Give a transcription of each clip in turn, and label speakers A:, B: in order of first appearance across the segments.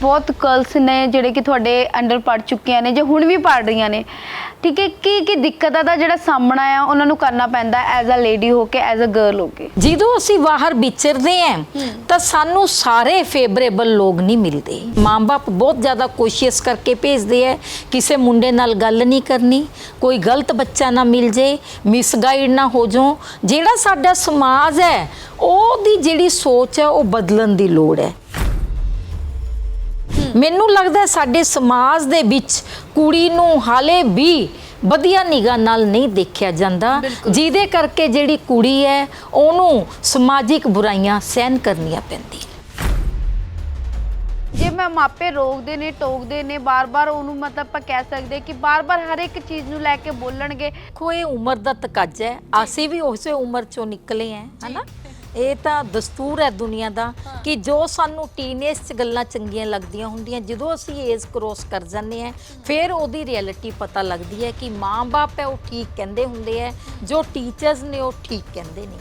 A: ਬਹੁਤ ਗਰਲਸ ਨੇ ਜਿਹੜੇ ਕਿ ਤੁਹਾਡੇ ਅੰਡਰ ਪੜ ਚੁੱਕੀਆਂ ਨੇ ਜਾਂ ਹੁਣ ਵੀ ਪੜ ਰਹੀਆਂ ਨੇ। ਠੀਕ ਹੈ ਕੀ ਕੀ ਦਿੱਕਤਾਂ ਦਾ ਜਿਹੜਾ ਸਾਹਮਣਾ ਆ ਉਹਨਾਂ ਨੂੰ ਕਰਨਾ ਪੈਂਦਾ ਐਜ਼ ਅ ਲੇਡੀ ਹੋ ਕੇ ਐਜ਼ ਅ ਗਰਲ ਹੋ ਕੇ?
B: ਜਦੋਂ ਅਸੀਂ ਬਾਹਰ ਵਿਚਰਦੇ ਆਂ ਤਾਂ ਸਾਨੂੰ ਸਾਰੇ ਫੇਵਰੇਬਲ ਲੋਕ ਨਹੀਂ ਮਿਲਦੇ। ਮਾਂ-ਬਾਪ ਬਹੁਤ ਜ਼ਿਆਦਾ ਕੋਸ਼ਿਸ਼ ਕਰਕੇ ਭੇਜਦੇ ਐ ਕਿਸੇ ਮੁੰਡੇ ਨਾਲ ਗੱਲ ਨਹੀਂ ਕਰਨੀ ਕੋਈ ਗਲਤ ਬੱਚਾ ਨਾ ਮਿਲ ਜੇ ਮਿਸਗਾਈਡ ਨਾ ਹੋ ਜਾਓ। ਜਿਹੜਾ ਸਾਡਾ ਸਮਾਜ ਹੈ ਉਹਦੀ ਜਿਹੜੀ ਸੋਚ ਹੈ ਉਹ ਬਦਲਣ ਦੀ ਲੋੜ ਹੈ। ਮੈਨੂੰ ਲੱਗਦਾ ਸਾਡੇ ਸਮਾਜ ਦੇ ਵਿੱਚ ਕੁੜੀ ਨੂੰ ਹਾਲੇ ਵੀ ਵਧੀਆ ਨਿਗਾਹ ਨਾਲ ਨਹੀਂ ਦੇਖਿਆ ਜਾਂਦਾ ਜਿਹਦੇ ਕਰਕੇ ਜਿਹੜੀ ਕੁੜੀ ਹੈ ਉਹਨੂੰ ਸਮਾਜਿਕ ਬੁਰਾਈਆਂ ਸਹਿਨ ਕਰਨੀਆਂ ਪੈਂਦੀਆਂ
A: ਜੇ ਮੈਂ ਮਾਪੇ ਰੋਕਦੇ ਨੇ ਟੋਕਦੇ ਨੇ ਬਾਰ-ਬਾਰ ਉਹਨੂੰ ਮਤਲਬ ਆਪਾਂ ਕਹਿ ਸਕਦੇ ਕਿ ਬਾਰ-ਬਾਰ ਹਰ ਇੱਕ ਚੀਜ਼ ਨੂੰ ਲੈ ਕੇ ਬੋਲਣਗੇ।
B: ਇਹ ਉਮਰ ਦਾ ਤਕਾਜ਼ਾ ਹੈ। ਅਸੀਂ ਵੀ ਉਸੇ ਉਮਰ ਚੋਂ ਨਿਕਲੇ ਆਂ ਹਨਾ? ਇਹ ਤਾਂ ਦਸਤੂਰ ਹੈ ਦੁਨੀਆ ਦਾ ਕਿ ਜੋ ਸਾਨੂੰ ਟੀਨੇਜ 'ਚ ਗੱਲਾਂ ਚੰਗੀਆਂ ਲੱਗਦੀਆਂ ਹੁੰਦੀਆਂ ਜਦੋਂ ਅਸੀਂ ਏਜ ਕ੍ਰੋਸ ਕਰ ਜਾਂਦੇ ਆ ਫਿਰ ਉਹਦੀ ਰਿਐਲਿਟੀ ਪਤਾ ਲੱਗਦੀ ਹੈ ਕਿ ਮਾਂ-ਬਾਪ ਹੈ ਉਹ ਠੀਕ ਕਹਿੰਦੇ ਹੁੰਦੇ ਆ ਜੋ ਟੀਚਰਸ ਨੇ ਉਹ ਠੀਕ ਕਹਿੰਦੇ ਨੇ।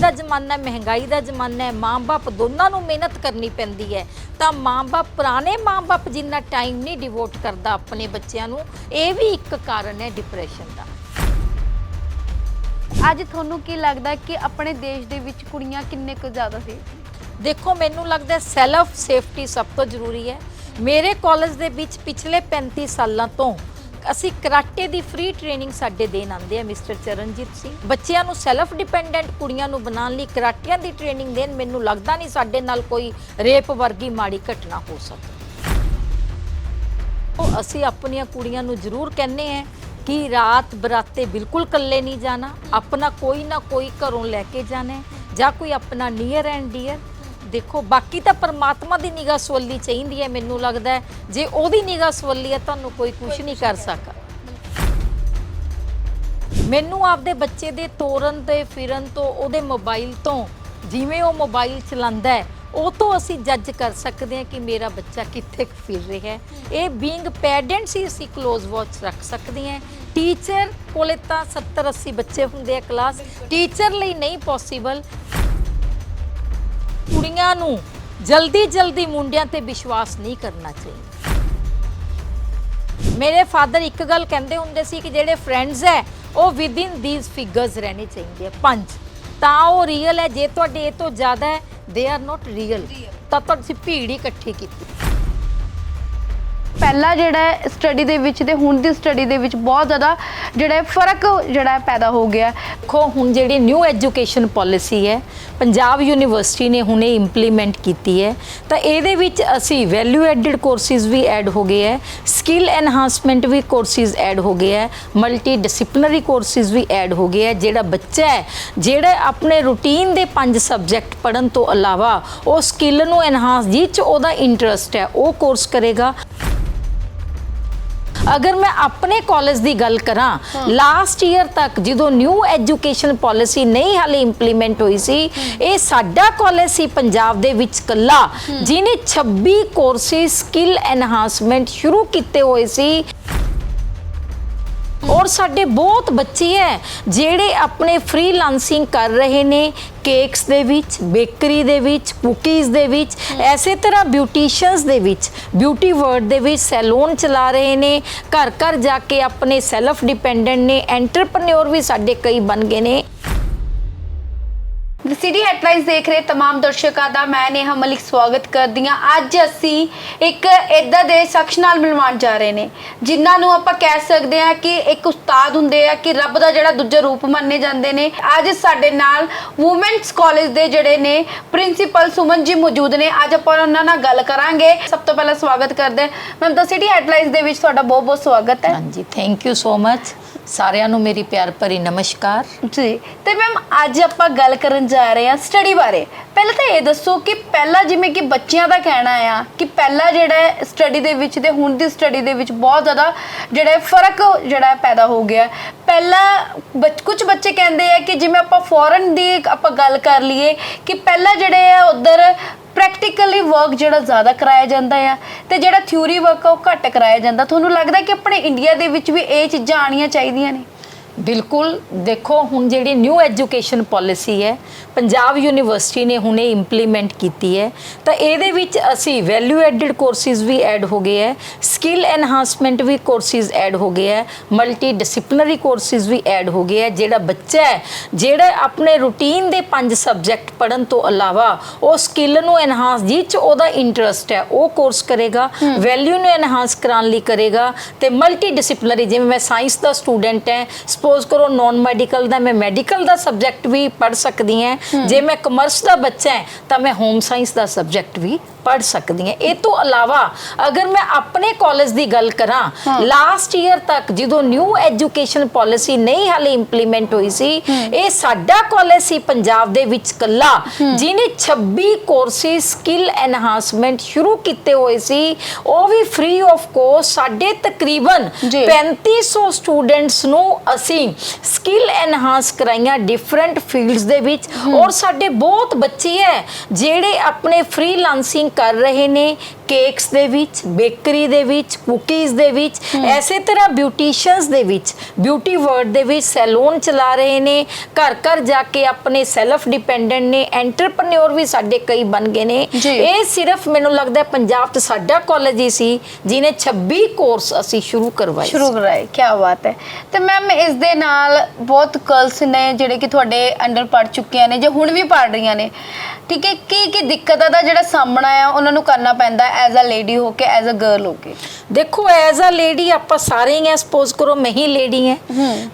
B: ਦਾ ਜ਼ਮਾਨਾ ਹੈ, ਮਹਿੰਗਾਈ ਦਾ ਜ਼ਮਾਨਾ ਹੈ ਮਾਂ-ਬਾਪ ਦੋਨਾਂ ਨੂੰ ਮਿਹਨਤ ਕਰਨੀ ਪੈਂਦੀ ਹੈ। ਤਾਂ ਮਾਂ-ਬਾਪ ਪੁਰਾਣੇ ਮਾਂ-ਬਾਪ ਜਿੰਨਾ ਟਾਈਮ ਨਹੀਂ ਡਿਵੋਟ ਕਰਦਾ ਆਪਣੇ ਬੱਚਿਆਂ ਨੂੰ ਇਹ ਵੀ ਇੱਕ ਕਾਰਨ ਹੈ ਡਿਪਰੈਸ਼ਨ ਦਾ।
A: ਅੱਜ ਤੁਹਾਨੂੰ ਕੀ ਲੱਗਦਾ ਕਿ ਆਪਣੇ ਦੇਸ਼ ਦੇ ਵਿੱਚ ਕੁੜੀਆਂ ਕਿੰਨੇ ਕੁ ਜ਼ਿਆਦਾ ਸੇਫ
B: ਦੇਖੋ, ਮੈਨੂੰ ਲੱਗਦਾ ਸੈਲਫ ਸੇਫਟੀ ਸਭ ਤੋਂ ਜ਼ਰੂਰੀ ਹੈ। ਮੇਰੇ ਕਾਲਜ ਦੇ ਵਿੱਚ ਪਿਛਲੇ 35 ਸਾਲਾਂ ਤੋਂ ਅਸੀਂ ਕਰਾਟੇ ਦੀ ਫ੍ਰੀ ਟ੍ਰੇਨਿੰਗ ਸਾਡੇ ਦੇਣ ਆਉਂਦੇ ਆ ਮਿਸਟਰ ਚਰਨਜੀਤ ਸਿੰਘ। ਬੱਚਿਆਂ ਨੂੰ ਸੈਲਫ ਡਿਪੈਂਡੈਂਟ ਕੁੜੀਆਂ ਨੂੰ ਬਣਾਉਣ ਲਈ ਕਰਾਟਿਆਂ ਦੀ ਟ੍ਰੇਨਿੰਗ ਦੇਣ ਮੈਨੂੰ ਲੱਗਦਾ ਨਹੀਂ ਸਾਡੇ ਨਾਲ ਕੋਈ ਰੇਪ ਵਰਗੀ ਮਾੜੀ ਘਟਨਾ ਹੋ ਸਕਦੀ। ਉਹ ਅਸੀਂ ਆਪਣੀਆਂ ਕੁੜੀਆਂ ਨੂੰ ਜ਼ਰੂਰ ਕਹਿੰਨੇ ਆ ਕਿ ਰਾਤ ਬਰਾਤੇ ਬਿਲਕੁਲ ਇਕੱਲੇ ਨਹੀਂ ਜਾਣਾ ਆਪਣਾ ਕੋਈ ਨਾ ਕੋਈ ਘਰੋਂ ਲੈ ਕੇ ਜਾਣਾ ਜਾਂ ਕੋਈ ਆਪਣਾ ਨੀਅਰ ਐਂਡ ਡੀਅਰ ਦੇਖੋ ਬਾਕੀ ਤਾਂ ਪਰਮਾਤਮਾ ਦੀ ਨਿਗਾਹ ਸਵੱਲੀ ਚਾਹੀਦੀ ਹੈ ਮੈਨੂੰ ਲੱਗਦਾ ਹੈ। ਜੇ ਉਹਦੀ ਨਿਗਾਹ ਸਵੱਲੀ ਹੈ ਤੁਹਾਨੂੰ ਕੋਈ ਕੁਝ ਨਹੀਂ ਕਰ ਸਕਦਾ। ਮੈਨੂੰ ਆਪਦੇ ਬੱਚੇ ਦੇ ਤੋਰਨ ਤੇ ਫਿਰਨ ਤੋਂ ਉਹਦੇ ਮੋਬਾਈਲ ਤੋਂ ਜਿਵੇਂ ਉਹ ਮੋਬਾਈਲ ਚਲਾਉਂਦਾ ਹੈ ਉਹ ਤੋਂ ਅਸੀਂ ਜੱਜ ਕਰ ਸਕਦੇ ਹਾਂ ਕਿ ਮੇਰਾ ਬੱਚਾ ਕਿੱਥੇ ਕੁ ਫਿਰ ਰਿਹਾ ਹੈ। ਇਹ ਬੀਇੰਗ ਪੈਰੈਂਟਸ ਹੀ ਅਸੀਂ ক্লোਜ਼ ਵਾਚ ਰੱਖ ਸਕਦੇ ਹਾਂ। ਟੀਚਰ ਕੋਲੇ ਤਾਂ 70 80 ਬੱਚੇ ਹੁੰਦੇ ਆ ਕਲਾਸ ਟੀਚਰ ਲਈ ਨਹੀਂ ਪੋਸੀਬਲ ਕੁੜੀਆਂ ਨੂੰ ਜਲਦੀ ਜਲਦੀ ਮੁੰਡਿਆਂ ਤੇ ਵਿਸ਼ਵਾਸ ਨਹੀਂ ਕਰਨਾ ਚਾਹੀਦਾ। ਮੇਰੇ ਫਾਦਰ ਇੱਕ ਗੱਲ ਕਹਿੰਦੇ ਹੁੰਦੇ ਸੀ ਕਿ ਜਿਹੜੇ ਫਰੈਂਡਸ ਹੈ, ਉਹ ਵਿਦ ਇਨ ਥੀਸ ਫਿਗਰਸ ਰਹਿਣੇ ਚਾਹੀਦੇ ਆ, ਪੰਜ। ਤਾਂ ਉਹ ਰੀਅਲ ਹੈ ਜੇ ਤੁਹਾਡੇ ਇਹ ਤੋਂ ਜ਼ਿਆਦਾ ਹੈ ਦੇ ਆਰ ਨਾਟ ਰੀਅਲ ਤਾਂ ਤੁਸੀਂ ਭੀੜ ਹੀ ਇਕੱਠੀ ਕੀਤੀ।
A: ਪਹਿਲਾ ਜਿਹੜਾ ਸਟੱਡੀ ਦੇ ਵਿੱਚ ਤੇ ਹੁਣ ਦੀ ਸਟੱਡੀ ਦੇ ਵਿੱਚ ਬਹੁਤ ਜ਼ਿਆਦਾ ਜਿਹੜਾ ਫ਼ਰਕ ਜਿਹੜਾ ਪੈਦਾ ਹੋ ਗਿਆ
B: ਦੇਖੋ, ਹੁਣ ਜਿਹੜੀ ਨਿਊ ਐਜੂਕੇਸ਼ਨ ਪਾਲਿਸੀ ਹੈ, ਪੰਜਾਬ ਯੂਨੀਵਰਸਿਟੀ ਨੇ ਹੁਣੇ ਇੰਪਲੀਮੈਂਟ ਕੀਤੀ ਹੈ। ਤਾਂ ਇਹਦੇ ਵਿੱਚ ਅਸੀਂ ਵੈਲਿਊ ਐਡਿਡ ਕੋਰਸਿਸ ਵੀ ਐਡ ਹੋ ਗਏ ਹੈ ਸਕਿੱਲ ਐਨਹਾਂਸਮੈਂਟ ਵੀ ਕੋਰਸਿਸ ਐਡ ਹੋ ਗਏ ਹੈ ਮਲਟੀ ਡਿਸਪਲਿਨਰੀ ਕੋਰਸਿਸ ਵੀ ਐਡ ਹੋ ਗਏ ਹੈ। ਜਿਹੜਾ ਬੱਚਾ ਹੈ, ਜਿਹੜਾ ਆਪਣੇ ਰੂਟੀਨ ਦੇ ਪੰਜ ਸਬਜੈਕਟ ਪੜਨ ਤੋਂ ਇਲਾਵਾ ਉਹ ਸਕਿੱਲ ਨੂੰ ਐਨਹਾਂਸ ਜਿਹ 'ਚ ਉਹਦਾ ਇੰਟਰਸਟ ਹੈ, ਉਹ ਕੋਰਸ ਕਰੇਗਾ। ਅਗਰ ਮੈਂ ਆਪਣੇ ਕਾਲਜ ਦੀ ਗੱਲ ਕਰਾਂ ਲਾਸਟ ਈਅਰ ਤੱਕ ਜਦੋਂ ਨਿਊ ਐਜੂਕੇਸ਼ਨ ਪਾਲਿਸੀ ਨਹੀਂ ਹਾਲੇ ਇੰਪਲੀਮੈਂਟ ਹੋਈ ਸੀ ਇਹ ਸਾਡਾ ਕਾਲਜ ਸੀ ਪੰਜਾਬ ਦੇ ਵਿੱਚ ਕੱਲਾ ਜਿਨੇ 26 ਕੋਰਸਿਸ ਸਕਿੱਲ ਐਨਹਾਂਸਮੈਂਟ ਸ਼ੁਰੂ ਕੀਤੇ ਹੋਏ ਸੀ ਔਰ ਸਾਡੇ ਬਹੁਤ ਬੱਚੇ ਹੈ ਜਿਹੜੇ ਆਪਣੇ ਫ੍ਰੀਲਾਂਸਿੰਗ ਕਰ ਰਹੇ ਨੇ ਕੇਕਸ ਦੇ ਵਿੱਚ ਬੇਕਰੀ ਦੇ ਵਿੱਚ ਕੁਕੀਜ਼ ਦੇ ਵਿੱਚ, ਐਸੇ ਤਰ੍ਹਾਂ ਬਿਊਟੀਸ਼ੀਅਨਸ ਦੇ ਵਿੱਚ ਬਿਊਟੀ ਵਰਡ ਦੇ ਵਿੱਚ ਸੈਲੂਨ ਚਲਾ ਰਹੇ ਨੇ, ਘਰ ਘਰ ਜਾ ਕੇ ਆਪਣੇ ਸੈਲਫ ਡਿਪੈਂਡੈਂਟ ਨੇ ਐਂਟਰਪ੍ਰੈਨਿਓਰ ਵੀ ਸਾਡੇ ਕਈ ਬਣ ਗਏ ਨੇ।
A: ਸਿਟੀ ਹੈਡਲਾਈਨਸ ਦੇਖ ਰਹੇ तमाम ਦਰਸ਼ਕਾਂ ਦਾ ਮੈਂ ਨੇਹਾ ਮਲਿਕ ਸਵਾਗਤ ਕਰਦੀ ਹਾਂ ਅੱਜ ਅਸੀਂ ਇੱਕ ਇਦਾਂ ਦੇ ਸ਼ਖਸ ਨਾਲ ਮਿਲਵਾਉਣ ਜਾ ਰਹੇ ਨੇ ਜਿਨ੍ਹਾਂ ਨੂੰ ਆਪਾਂ ਕਹਿ ਸਕਦੇ ਹਾਂ ਕਿ ਇੱਕ ਉਸਤਾਦ ਹੁੰਦੇ ਆ ਕਿ ਰੱਬ ਦਾ ਜਿਹੜਾ ਦੂਜਾ ਰੂਪ ਮੰਨੇ ਜਾਂਦੇ ਨੇ ਅੱਜ ਸਾਡੇ ਨਾਲ ਵੂਮੈਨਸ ਕਾਲਜ ਦੇ ਜਿਹੜੇ ਨੇ ਪ੍ਰਿੰਸੀਪਲ ਸੁਮਨ ਜੀ ਮੌਜੂਦ ਨੇ ਅੱਜ ਆਪਾਂ ਉਹਨਾਂ ਨਾਲ ਗੱਲ ਕਰਾਂਗੇ ਸਭ ਤੋਂ ਪਹਿਲਾਂ ਸਵਾਗਤ ਕਰਦੇ ਮੈਮ ਦ ਸਿਟੀ ਹੈਡਲਾਈਨਸ ਦੇ ਵਿੱਚ ਤੁਹਾਡਾ ਬਹੁਤ ਬਹੁਤ ਸਵਾਗਤ ਹੈ
B: ਹਾਂਜੀ ਥੈਂਕ ਯੂ ਸੋ ਮਚ ਸਾਰਿਆਂ ਨੂੰ ਮੇਰੀ ਪਿਆਰ ਭਰੀ ਨਮਸਕਾਰ।
A: ਜੀ, ਤੇ ਮੈਮ ਅੱਜ ਆਪਾਂ ਗੱਲ ਕਰਨ ਜਾ ਰਹੇ ਹਾਂ ਸਟੱਡੀ ਬਾਰੇ। ਪਹਿਲਾਂ ਤਾਂ ਇਹ ਦੱਸੋ ਕਿ ਪਹਿਲਾਂ ਜਿਵੇਂ ਕਿ ਬੱਚਿਆਂ ਦਾ ਕਹਿਣਾ ਆ ਕਿ ਪਹਿਲਾਂ ਜਿਹੜਾ ਸਟੱਡੀ ਦੇ ਵਿੱਚ ਤੇ ਹੁਣ ਦੀ ਸਟੱਡੀ ਦੇ ਵਿੱਚ ਬਹੁਤ ਜ਼ਿਆਦਾ ਜਿਹੜਾ ਫ਼ਰਕ ਜਿਹੜਾ ਪੈਦਾ ਹੋ ਗਿਆ। ਪਹਿਲਾਂ ਕੁਝ ਬੱਚੇ ਕਹਿੰਦੇ ਆ ਕਿ ਜਿਵੇਂ ਆਪਾਂ ਫੋਰਨ ਦੀ ਆਪਾਂ ਗੱਲ ਕਰ ਲਈਏ ਕਿ ਪਹਿਲਾਂ ਜਿਹੜੇ ਆ ਉਧਰ ਪ੍ਰੈਕਟੀਕਲੀ ਵਰਕ ਜਿਹੜਾ ਜ਼ਿਆਦਾ ਕਰਾਇਆ ਜਾਂਦਾ ਆ ਤੇ ਜਿਹੜਾ ਥਿਊਰੀ ਵਰਕ ਆ ਉਹ ਘੱਟ ਕਰਾਇਆ ਜਾਂਦਾ। ਤੁਹਾਨੂੰ ਲੱਗਦਾ ਕਿ ਆਪਣੇ ਇੰਡੀਆ ਦੇ ਵਿੱਚ ਵੀ ਇਹ ਚੀਜ਼ਾਂ ਆਣੀਆਂ ਚਾਹੀਦੀਆਂ ਨੇ?
B: ਬਿਲਕੁਲ ਦੇਖੋ ਹੁਣ ਜਿਹੜੀ ਨਿਊ ਐਜੂਕੇਸ਼ਨ ਪਾਲਿਸੀ ਹੈ ਪੰਜਾਬ ਯੂਨੀਵਰਸਿਟੀ ਨੇ ਹੁਣੇ ਇੰਪਲੀਮੈਂਟ ਕੀਤੀ ਹੈ ਤਾਂ ਇਹਦੇ ਵਿੱਚ ਅਸੀਂ ਵੈਲਿਊ ਐਡਡ ਕੋਰਸਿਸ ਵੀ ਐਡ ਹੋ ਗਏ ਹੈ ਸਕਿੱਲ ਐਨਹਾਂਸਮੈਂਟ ਵੀ ਕੋਰਸਿਸ ਐਡ ਹੋ ਗਏ ਹੈ ਮਲਟੀ ਡਿਸਪਲਿਨਰੀ ਕੋਰਸਿਸ ਵੀ ਐਡ ਹੋ ਗਏ ਹੈ ਜਿਹੜਾ ਬੱਚਾ ਹੈ ਜਿਹੜਾ ਆਪਣੇ ਰੂਟੀਨ ਦੇ ਪੰਜ ਸਬਜੈਕਟ ਪੜਨ ਤੋਂ ਇਲਾਵਾ ਉਹ ਸਕਿੱਲ ਨੂੰ ਐਨਹਾਂਸ ਜਿਹ 'ਚ ਉਹਦਾ ਇੰਟਰਸਟ ਹੈ ਉਹ ਕੋਰਸ ਕਰੇਗਾ ਵੈਲਿਊ ਨੂੰ ਐਨਹਾਂਸ ਕਰਾਉਣ ਲਈ ਕਰੇਗਾ ਤੇ ਮਲਟੀ ਡਿਸਪਲਿਨਰੀ ਜਿਵੇਂ ਮੈਂ ਸਾਇੰਸ ਦਾ ਸਟੂਡੈਂਟ ਹੈ ਸਪੋਜ਼ ਕਰੋ ਨਾਨ ਮੈਡੀਕਲ ਦਾ ਮੈਂ ਮੈਡੀਕਲ ਦਾ ਸਬਜੈਕਟ ਵੀ ਪੜ ਸਕਦੀ ਹਾਂ। ਜੇ ਮੈਂ ਕਮਰਸ ਦਾ ਬੱਚਾ ਹੈ ਤਾਂ ਮੈਂ ਹੋਮ ਸਾਇੰਸ ਦਾ ਸਬਜੈਕਟ ਵੀ ਪੜ ਸਕਦੀ ਹਾਂ। ਇਹ ਤੋਂ ਇਲਾਵਾ ਅਗਰ ਮੈਂ ਆਪਣੇ ਕਾਲਜ ਦੀ ਗੱਲ ਕਰਾਂ ਲਾਸਟ ਈਅਰ ਤੱਕ ਜਦੋਂ ਨਿਊ ਐਜੂਕੇਸ਼ਨ ਪਾਲਿਸੀ ਨਹੀਂ ਹਾਲੇ ਇੰਪਲੀਮੈਂਟ ਹੋਈ ਸੀ ਇਹ ਸਾਡਾ ਕਾਲਜ ਸੀ ਪੰਜਾਬ ਦੇ ਵਿੱਚ ਕੱਲਾ ਜਿਹਨੇ 26 ਕੋਰਸਿਸ ਸਕਿੱਲ ਐਨਹਾਂਸਮੈਂਟ ਸ਼ੁਰੂ ਕੀਤੇ ਹੋਏ ਸੀ। ਉਹ ਵੀ ਫ੍ਰੀ ਆਫ ਕੋਸਟ ਸਾਡੇ ਤਕਰੀਬਨ
A: ਜੀ।
B: 3500 ਸਟੂਡੈਂਟਸ ਨੂੰ ਅਸੀਂ ਸਕਿੱਲ ਐਨਹਾਂਸ ਕਰਾਈਆਂ ਡਿਫਰੈਂਟ ਫੀਲਡਸ ਦੇ ਵਿੱਚ। ਔਰ ਸਾਡੇ ਬਹੁਤ ਬੱਚੇ ਹੈ ਜਿਹੜੇ ਆਪਣੇ ਫ੍ਰੀਲਾਂਸਿੰਗ ਕਰ ਰਹੇ ਨੇ ਕੇਕਸ ਦੇ ਵਿੱਚ ਬੇਕਰੀ ਦੇ ਵਿੱਚ ਕੁਕੀਜ਼ ਦੇ ਵਿੱਚ ਐਸੇ ਤਰ੍ਹਾਂ ਬਿਊਟੀਸ਼ੀਅਨਸ ਦੇ ਵਿੱਚ ਬਿਊਟੀ ਵਰਡ ਦੇ ਵਿੱਚ ਸੈਲੂਨ ਚਲਾ ਰਹੇ ਨੇ ਘਰ ਘਰ ਜਾ ਕੇ ਆਪਣੇ ਸੈਲਫ ਡਿਪੈਂਡੈਂਟ ਨੇ ਐਂਟਰਪ੍ਰੈਨਿਓਰ ਵੀ ਸਾਡੇ ਕਈ ਬਣ ਗਏ ਨੇ। ਇਹ ਸਿਰਫ ਮੈਨੂੰ ਲੱਗਦਾ ਪੰਜਾਬ 'ਚ ਸਾਡਾ ਕਾਲਜ ਹੀ ਸੀ ਜਿਨੇ 26 ਕੋਰਸ ਅਸੀਂ ਸ਼ੁਰੂ ਕਰਵਾਏ
A: ਸ਼ੁਰੂ ਕਰਾਏ ਕੀ ਬਾਤ ਹੈ। ਤੇ ਮੈਮ ਇਸ ਦੇ ਨਾਲ ਬਹੁਤ ਗਰਲਸ ਨੇ ਜਿਹੜੇ ਕਿ ਤੁਹਾਡੇ ਅੰਡਰ ਪੜ ਚੁੱਕੀਆਂ ਨੇ ਜੇ ਹੁਣ ਵੀ ਪੜ ਰਹੀਆਂ ਨੇ ਠੀਕ ਹੈ ਕੀ ਕੀ ਦਿੱਕਤਾਂ ਦਾ ਜਿਹੜਾ ਸਾਹਮਣਾ ਆ ਉਹਨਾਂ ਨੂੰ ਕਰਨਾ ਪੈਂਦਾ ਐਜ਼ ਅ ਲੇਡੀ ਹੋ ਕੇ ਐਜ਼ ਅ ਗਰਲ ਹੋ ਕੇ
B: ਦੇਖੋ ਐਜ਼ ਅ ਲੇਡੀ ਆਪਾਂ ਸਾਰੇ ਹੀ ਆ ਸਪੋਜ਼ ਕਰੋ ਮੈਂ ਹੀ ਲੇਡੀ ਹਾਂ।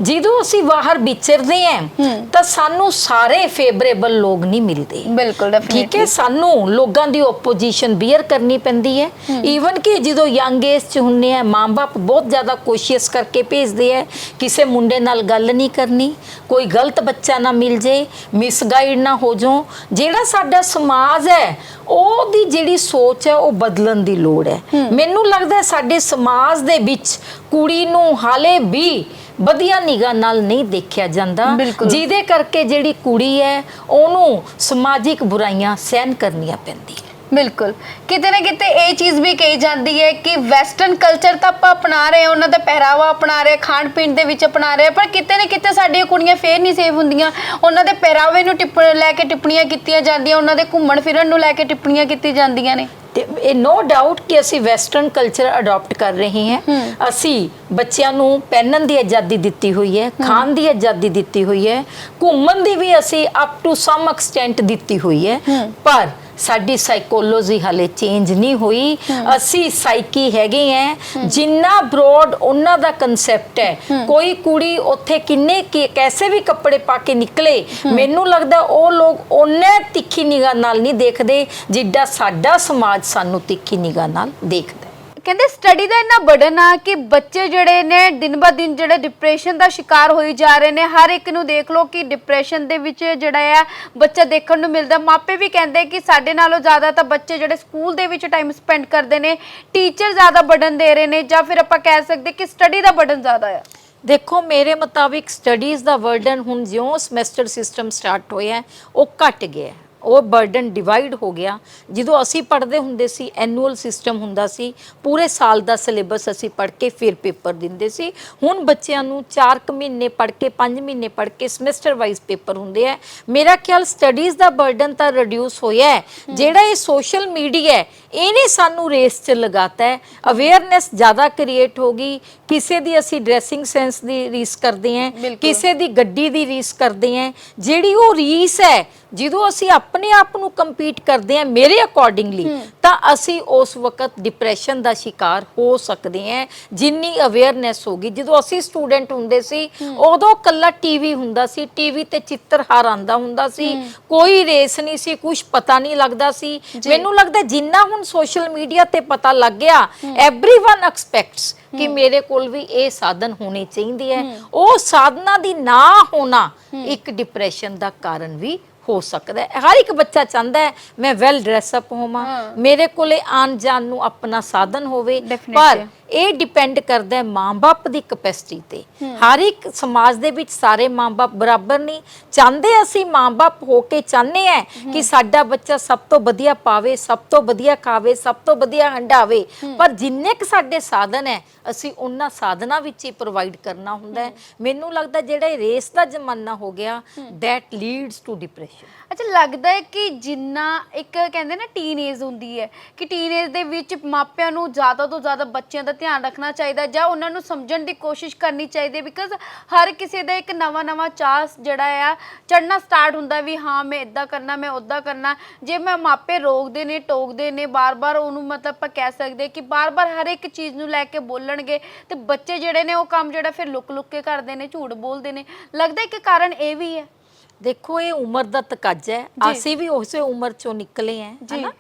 B: ਜਦੋਂ ਅਸੀਂ ਬਾਹਰ ਵਿਚਰਦੇ ਹੂੰ। ਤਾਂ ਸਾਨੂੰ ਸਾਰੇ ਫੇਵਰੇਬਲ ਲੋਕ ਨਹੀਂ ਮਿਲਦੇ।
A: ਬਿਲਕੁਲ
B: ਠੀਕ ਹੈ ਸਾਨੂੰ ਲੋਕਾਂ ਦੀ ਓਪੋਜੀਸ਼ਨ ਬੀਅਰ ਕਰਨੀ ਪੈਂਦੀ ਹੈ। ਈਵਨ ਕਿ ਜਦੋਂ ਯੰਗ ਏਜ ਚ ਹੁੰਨੇ ਆ ਮਾਂ-ਬਾਪ ਬਹੁਤ ਜ਼ਿਆਦਾ ਕੋਸ਼ਿਸ਼ ਕਰਕੇ ਭੇਜਦੇ ਆ ਕਿਸੇ ਮੁੰਡੇ ਨਾਲ ਗੱਲ ਨਹੀਂ ਕਰਨੀ ਕੋਈ ਗਲਤ ਬੱਚਾ ਨਾ ਮਿਲ ਜੇ ਮਿਸਗਾਈਡ ਨਾ ਹੋ ਜਾਓ। ਜਿਹੜਾ ਸਾਡਾ ਸਮਾਜ ਹੈ ਉਹਦੀ ਜਿਹੜੀ ਸੋਚ ਹੈ ਉਹ ਬਦਲਣ ਦੀ ਲੋੜ ਹੈ। ਮੈਨੂੰ ਲੱਗਦਾ ਹੈ ਸਾਡੇ ਸਮਾਜ ਦੇ ਵਿੱਚ ਕੁੜੀ ਨੂੰ ਹਾਲੇ ਵੀ ਵਧੀਆ ਨਿਗਾਹ ਨਾਲ ਨਹੀਂ ਦੇਖਿਆ ਜਾਂਦਾ। ਜਿਹਦੇ ਕਰਕੇ ਜਿਹੜੀ ਕੁੜੀ ਹੈ ਉਹਨੂੰ ਸਮਾਜਿਕ ਬੁਰਾਈਆਂ ਸਹਿਨ ਕਰਨੀਆਂ ਪੈਂਦੀਆਂ
A: ਬਿਲਕੁਲ। ਕਿਤੇ ਨਾ ਕਿਤੇ ਇਹ ਚੀਜ਼ ਵੀ ਕਹੀ ਜਾਂਦੀ ਹੈ ਕਿ ਵੈਸਟਰਨ ਕਲਚਰ ਤਾਂ ਆਪਾਂ ਅਪਣਾ ਰਹੇ ਹਾਂ ਉਹਨਾਂ ਦਾ ਪਹਿਰਾਵਾ ਅਪਣਾ ਰਹੇ ਖਾਣ ਪੀਣ ਦੇ ਵਿੱਚ ਅਪਣਾ ਰਹੇ ਹਾਂ, ਪਰ ਕਿਤੇ ਨਾ ਕਿਤੇ ਸਾਡੀਆਂ ਕੁੜੀਆਂ ਫੇਰ ਨਹੀਂ ਸੇਫ ਹੁੰਦੀਆਂ। ਉਹਨਾਂ ਦੇ ਪਹਿਰਾਵੇ ਨੂੰ ਟਿੱਪ ਲੈ ਕੇ ਟਿੱਪਣੀਆਂ ਕੀਤੀਆਂ ਜਾਂਦੀਆਂ ਉਹਨਾਂ ਦੇ ਘੁੰਮਣ ਫਿਰਨ ਨੂੰ ਲੈ ਕੇ ਟਿੱਪਣੀਆਂ ਕੀਤੀ ਜਾਂਦੀਆਂ ਨੇ।
B: ਤੇ ਇਹ ਨੋ ਡਾਊਟ ਕਿ ਅਸੀਂ ਵੈਸਟਰਨ ਕਲਚਰ ਅਡਾਪਟ ਕਰ ਰਹੇ ਹਾਂ। ਅਸੀਂ ਬੱਚਿਆਂ ਨੂੰ ਪਹਿਨਣ ਦੀ ਆਜ਼ਾਦੀ ਦਿੱਤੀ ਹੋਈ ਹੈ ਖਾਣ ਦੀ ਆਜ਼ਾਦੀ ਦਿੱਤੀ ਹੋਈ ਹੈ ਘੁੰਮਣ ਦੀ ਵੀ ਅਸੀਂ ਅਪ ਟੂ ਸਮ ਐਕਸਟੈਂਟ ਦਿੱਤੀ ਹੋਈ ਹੈ। ਪਰ ਸਾਡੀ ਸਾਈਕੋਲੋਜੀ ਹਲੇ ਚੇਂਜ ਨਹੀਂ ਹੋਈ। ਅਸੀਂ ਸਾਈਕੀ ਹੈਗੇ ਆ ਜਿੰਨਾ ਬ੍ਰੋਡ ਉਹਨਾਂ ਦਾ ਕਨਸੈਪਟ ਹੈ ਕੋਈ ਕੁੜੀ ਉੱਥੇ ਕਿੰਨੇ ਕੈਸੇ ਵੀ ਕੱਪੜੇ ਪਾ ਕੇ ਨਿਕਲੇ, ਮੈਨੂੰ ਲੱਗਦਾ ਉਹ ਲੋਕ ਉਹਨੇ ਤਿੱਖੀ ਨਿਗਾਹ ਨਾਲ ਨਹੀਂ ਦੇਖਦੇ, ਜਿੱਡਾ ਸਾਡਾ ਸਮਾਜ ਸਾਨੂੰ ਤਿੱਖੀ ਨਿਗਾਹ ਨਾਲ ਦੇਖਦਾ।
A: ਕਹਿੰਦੇ ਸਟੱਡੀ ਦਾ ਇੰਨਾ ਬਰਡਨ ਆ ਕਿ ਬੱਚੇ ਜਿਹੜੇ ਨੇ ਦਿਨ ਬਾ ਦਿਨ ਜਿਹੜੇ ਡਿਪਰੈਸ਼ਨ ਦਾ ਸ਼ਿਕਾਰ ਹੋਈ ਜਾ ਰਹੇ ਨੇ, ਹਰ ਇੱਕ ਨੂੰ ਦੇਖ ਲਓ ਕਿ ਡਿਪਰੈਸ਼ਨ ਦੇ ਵਿੱਚ ਜਿਹੜਾ ਆ, ਬੱਚਾ ਦੇਖਣ ਨੂੰ ਮਿਲਦਾ। ਮਾਪੇ ਵੀ ਕਹਿੰਦੇ ਕਿ ਸਾਡੇ ਨਾਲੋਂ ਜ਼ਿਆਦਾ ਤਾਂ ਬੱਚੇ ਜਿਹੜੇ ਸਕੂਲ ਦੇ ਵਿੱਚ ਟਾਈਮ ਸਪੈਂਡ ਕਰਦੇ ਨੇ ਟੀਚਰ ਜ਼ਿਆਦਾ ਬਰਡਨ ਦੇ ਰਹੇ ਨੇ ਜਾਂ ਫਿਰ ਆਪਾਂ ਕਹਿ ਸਕਦੇ ਕਿ ਸਟੱਡੀ ਦਾ ਬਰਡਨ ਜ਼ਿਆਦਾ ਆ।
B: ਦੇਖੋ, ਮੇਰੇ ਮੁਤਾਬਿਕ ਸਟੱਡੀਜ਼ ਦਾ ਵਰਡਨ ਹੁਣ ਜਿਉਂ ਸਮੈਸਟਰ ਸਿਸਟਮ ਸਟਾਰਟ ਹੋਇਆ, ਉਹ ਘਟ ਗਿਆ। ਉਹ ਬਰਡਨ ਡਿਵਾਈਡ ਹੋ ਗਿਆ। ਜਦੋਂ ਅਸੀਂ ਪੜ੍ਹਦੇ ਹੁੰਦੇ ਸੀ ਐਨੂਅਲ ਸਿਸਟਮ ਹੁੰਦਾ ਸੀ ਪੂਰੇ ਸਾਲ ਦਾ ਸਿਲੇਬਸ ਅਸੀਂ ਪੜ੍ਹ ਕੇ ਫਿਰ ਪੇਪਰ ਦਿੰਦੇ ਸੀ। ਹੁਣ ਬੱਚਿਆਂ ਨੂੰ 4 ਕੁ ਮਹੀਨੇ ਪੜ੍ਹ ਕੇ 5 ਮਹੀਨੇ ਪੜ੍ਹ ਕੇ ਸਮੈਸਟਰ ਵਾਈਜ਼ ਪੇਪਰ ਹੁੰਦੇ ਆ। ਮੇਰਾ ਖਿਆਲ ਸਟੱਡੀਜ਼ ਦਾ ਬਰਡਨ ਤਾਂ ਰਿਡਿਊਸ ਹੋਇਆ ਹੈ। ਜਿਹੜਾ ਇਹ ਸੋਸ਼ਲ ਮੀਡੀਆ ਹੈ ਇਹਨੇ ਸਾਨੂੰ ਰੇਸ 'ਚ ਲਗਾਤਾ ਹੈ। ਅਵੇਅਰਨੈਸ ਜ਼ਿਆਦਾ ਕ੍ਰੀਏਟ ਹੋ ਗਈ। ਕਿਸੇ ਦੀ ਅਸੀਂ ਡਰੈਸਿੰਗ ਸੈਂਸ ਦੀ ਰੀਸ ਕਰਦੇ
A: ਬਿਲਕੁਲ।
B: ਕਿਸੇ ਦੀ ਗੱਡੀ ਦੀ ਰੀਸ ਕਰਦੇ ਹਾਂ। ਜਿਹੜੀ ਉਹ ਰੀਸ ਹੈ ਜਦੋਂ ਅਸੀਂ ਆਪਣੇ ਆਪ ਨੂੰ ਕੰਪੀਟ ਕਰਦੇ ਹਾਂ ਮੇਰੇ ਅਕੋਰਡਿੰਗਲੀ ਤਾਂ ਅਸੀਂ ਉਸ ਵਕਤ ਡਿਪਰੈਸ਼ਨ ਦਾ ਸ਼ਿਕਾਰ ਹੋ ਸਕਦੇ ਹਾਂ ਜਿੰਨੀ ਅਵੇਅਰਨੈਸ ਹੋਗੀ ਜਦੋਂ ਅਸੀਂ ਸਟੂਡੈਂਟ ਹੁੰਦੇ ਸੀ ਉਦੋਂ ਕੱਲਾ ਟੀਵੀ ਹੁੰਦਾ ਸੀ ਟੀਵੀ ਤੇ ਚਿੱਤਰਹਾਰ ਆਂਦਾ ਹੁੰਦਾ ਸੀ ਕੋਈ ਰੇਸ ਨਹੀਂ ਸੀ ਕੁਝ ਪਤਾ ਨਹੀਂ ਲੱਗਦਾ ਸੀ ਮੈਨੂੰ ਲੱਗਦਾ ਜਿੰਨਾ ਹੁਣ ਸੋਸ਼ਲ ਮੀਡੀਆ ਤੇ ਪਤਾ ਲੱਗ ਗਿਆ एवरीवन ਐਕਸਪੈਕਟਸ ਕਿ ਮੇਰੇ ਕੋਲ ਵੀ ਇਹ ਸਾਧਨ ਹੋਣੇ ਚਾਹੀਦੇ ਹੈ ਉਹ ਸਾਧਨਾ ਦੀ ਨਾ ਹੋਣਾ ਇੱਕ ਡਿਪਰੈਸ਼ਨ ਦਾ ਕਾਰਨ ਵੀ ਹੋ ਸਕਦਾ ਹੈ ਹਰ ਇੱਕ ਬੱਚਾ ਚਾਹੁੰਦਾ ਹੈ ਮੈਂ ਵੈਲ ਡਰੈਸ ਅਪ ਹੋਵਾਂ। ਮੇਰੇ ਕੋਲੇ ਆਣ ਜਾਣ ਨੂੰ ਆਪਣਾ ਸਾਧਨ ਹੋਵੇ. ਪਰ ਇਹ ਡਿਪੈਂਡ ਕਰਦਾ ਹੈ ਮਾਂ-ਬਾਪ ਦੀ ਕਪੈਸਿਟੀ ਤੇ। ਹਰ ਇੱਕ ਸਮਾਜ ਦੇ ਵਿੱਚ ਸਾਰੇ ਮਾਂ-ਬਾਪ ਬਰਾਬਰ ਨਹੀਂ। ਚਾਹੁੰਦੇ ਅਸੀਂ ਮਾਂ-ਬਾਪ ਹੋ ਕੇ ਚਾਹੁੰਦੇ ਆ ਕਿ ਸਾਡਾ ਬੱਚਾ ਸਭ ਤੋਂ ਵਧੀਆ ਪਾਵੇ ਸਭ ਤੋਂ ਵਧੀਆ ਖਾਵੇ ਸਭ ਤੋਂ ਵਧੀਆ ਹੰਡਾਵੇ। ਪਰ ਜਿੰਨੇ ਕੁ ਸਾਡੇ ਸਾਧਨ ਹੈ ਅਸੀਂ ਉਹਨਾਂ ਸਾਧਨਾਂ ਵਿੱਚ ਹੀ ਪ੍ਰੋਵਾਈਡ ਕਰਨਾ ਹੁੰਦਾ ਹੈ। ਮੈਨੂੰ ਲੱਗਦਾ ਜਿਹੜਾ ਇਹ ਰੇਸ ਦਾ ਜ਼ਮਾਨਾ ਹੋ ਗਿਆ that ਲੀਡਸ ਟੂ ਡਿਪਰੈਸ਼ਨ
A: ਅੱਛਾ ਲੱਗਦਾ ਹੈ ਕਿ ਜਿੰਨਾ ਇੱਕ ਕਹਿੰਦੇ ਨਾ ਟੀਨ ਏਜ ਹੁੰਦੀ ਹੈ ਕਿ ਟੀਨ ਏਜ ਦੇ ਵਿੱਚ ਮਾਪਿਆਂ ਨੂੰ ਜ਼ਿਆਦਾ ਤੋਂ ਜ਼ਿਆਦਾ ਬੱਚਿਆਂ ਦਾ ਧਿਆਨ ਰੱਖਣਾ ਚਾਹੀਦਾ, ਜਾਂ ਉਹਨਾਂ ਨੂੰ ਸਮਝਣ ਦੀ ਕੋਸ਼ਿਸ਼ ਕਰਨੀ ਚਾਹੀਦੀ ਹੈ ਬਿਕਾਜ਼ ਹਰ ਕਿਸੇ ਦਾ ਇੱਕ ਨਵਾਂ ਨਵਾਂ ਚਾਹ ਜਿਹੜਾ ਆ ਚੜਨਾ ਸਟਾਰਟ ਹੁੰਦਾ ਵੀ ਹਾਂ, ਮੈਂ ਇਦਾਂ ਕਰਨਾ, ਮੈਂ ਉਦਾਂ ਕਰਨਾ। ਜੇ ਮੈਂ ਮਾਪੇ ਰੋਕਦੇ ਨੇ, ਟੋਕਦੇ ਨੇ, ਬਾਰ-ਬਾਰ ਉਹਨੂੰ ਮਤਲਬ ਆਪਾਂ ਕਹਿ ਸਕਦੇ ਕਿ ਬਾਰ-ਬਾਰ ਹਰ ਇੱਕ ਚੀਜ਼ ਨੂੰ ਲੈ ਕੇ ਬੋਲਣਗੇ, ਤੇ ਬੱਚੇ ਜਿਹੜੇ ਨੇ ਉਹ ਕੰਮ ਜਿਹੜਾ ਫਿਰ ਲੁਕ-ਲੁਕ ਕੇ ਕਰਦੇ ਨੇ, ਝੂਠ ਬੋਲਦੇ ਨੇ। ਲੱਗਦਾ ਹੈ ਕਿ ਕਾਰਨ ਇਹ ਵੀ ਹੈ।
B: ਦੇਖੋ ਇਹ ਉਮਰ ਦਾ ਤਕਾਜ਼ਾ ਹੈ। ਅਸੀਂ ਵੀ ਉਸੇ ਉਮਰ ਚੋਂ ਨਿਕਲੇ ਆਂ। ਹਨਾ?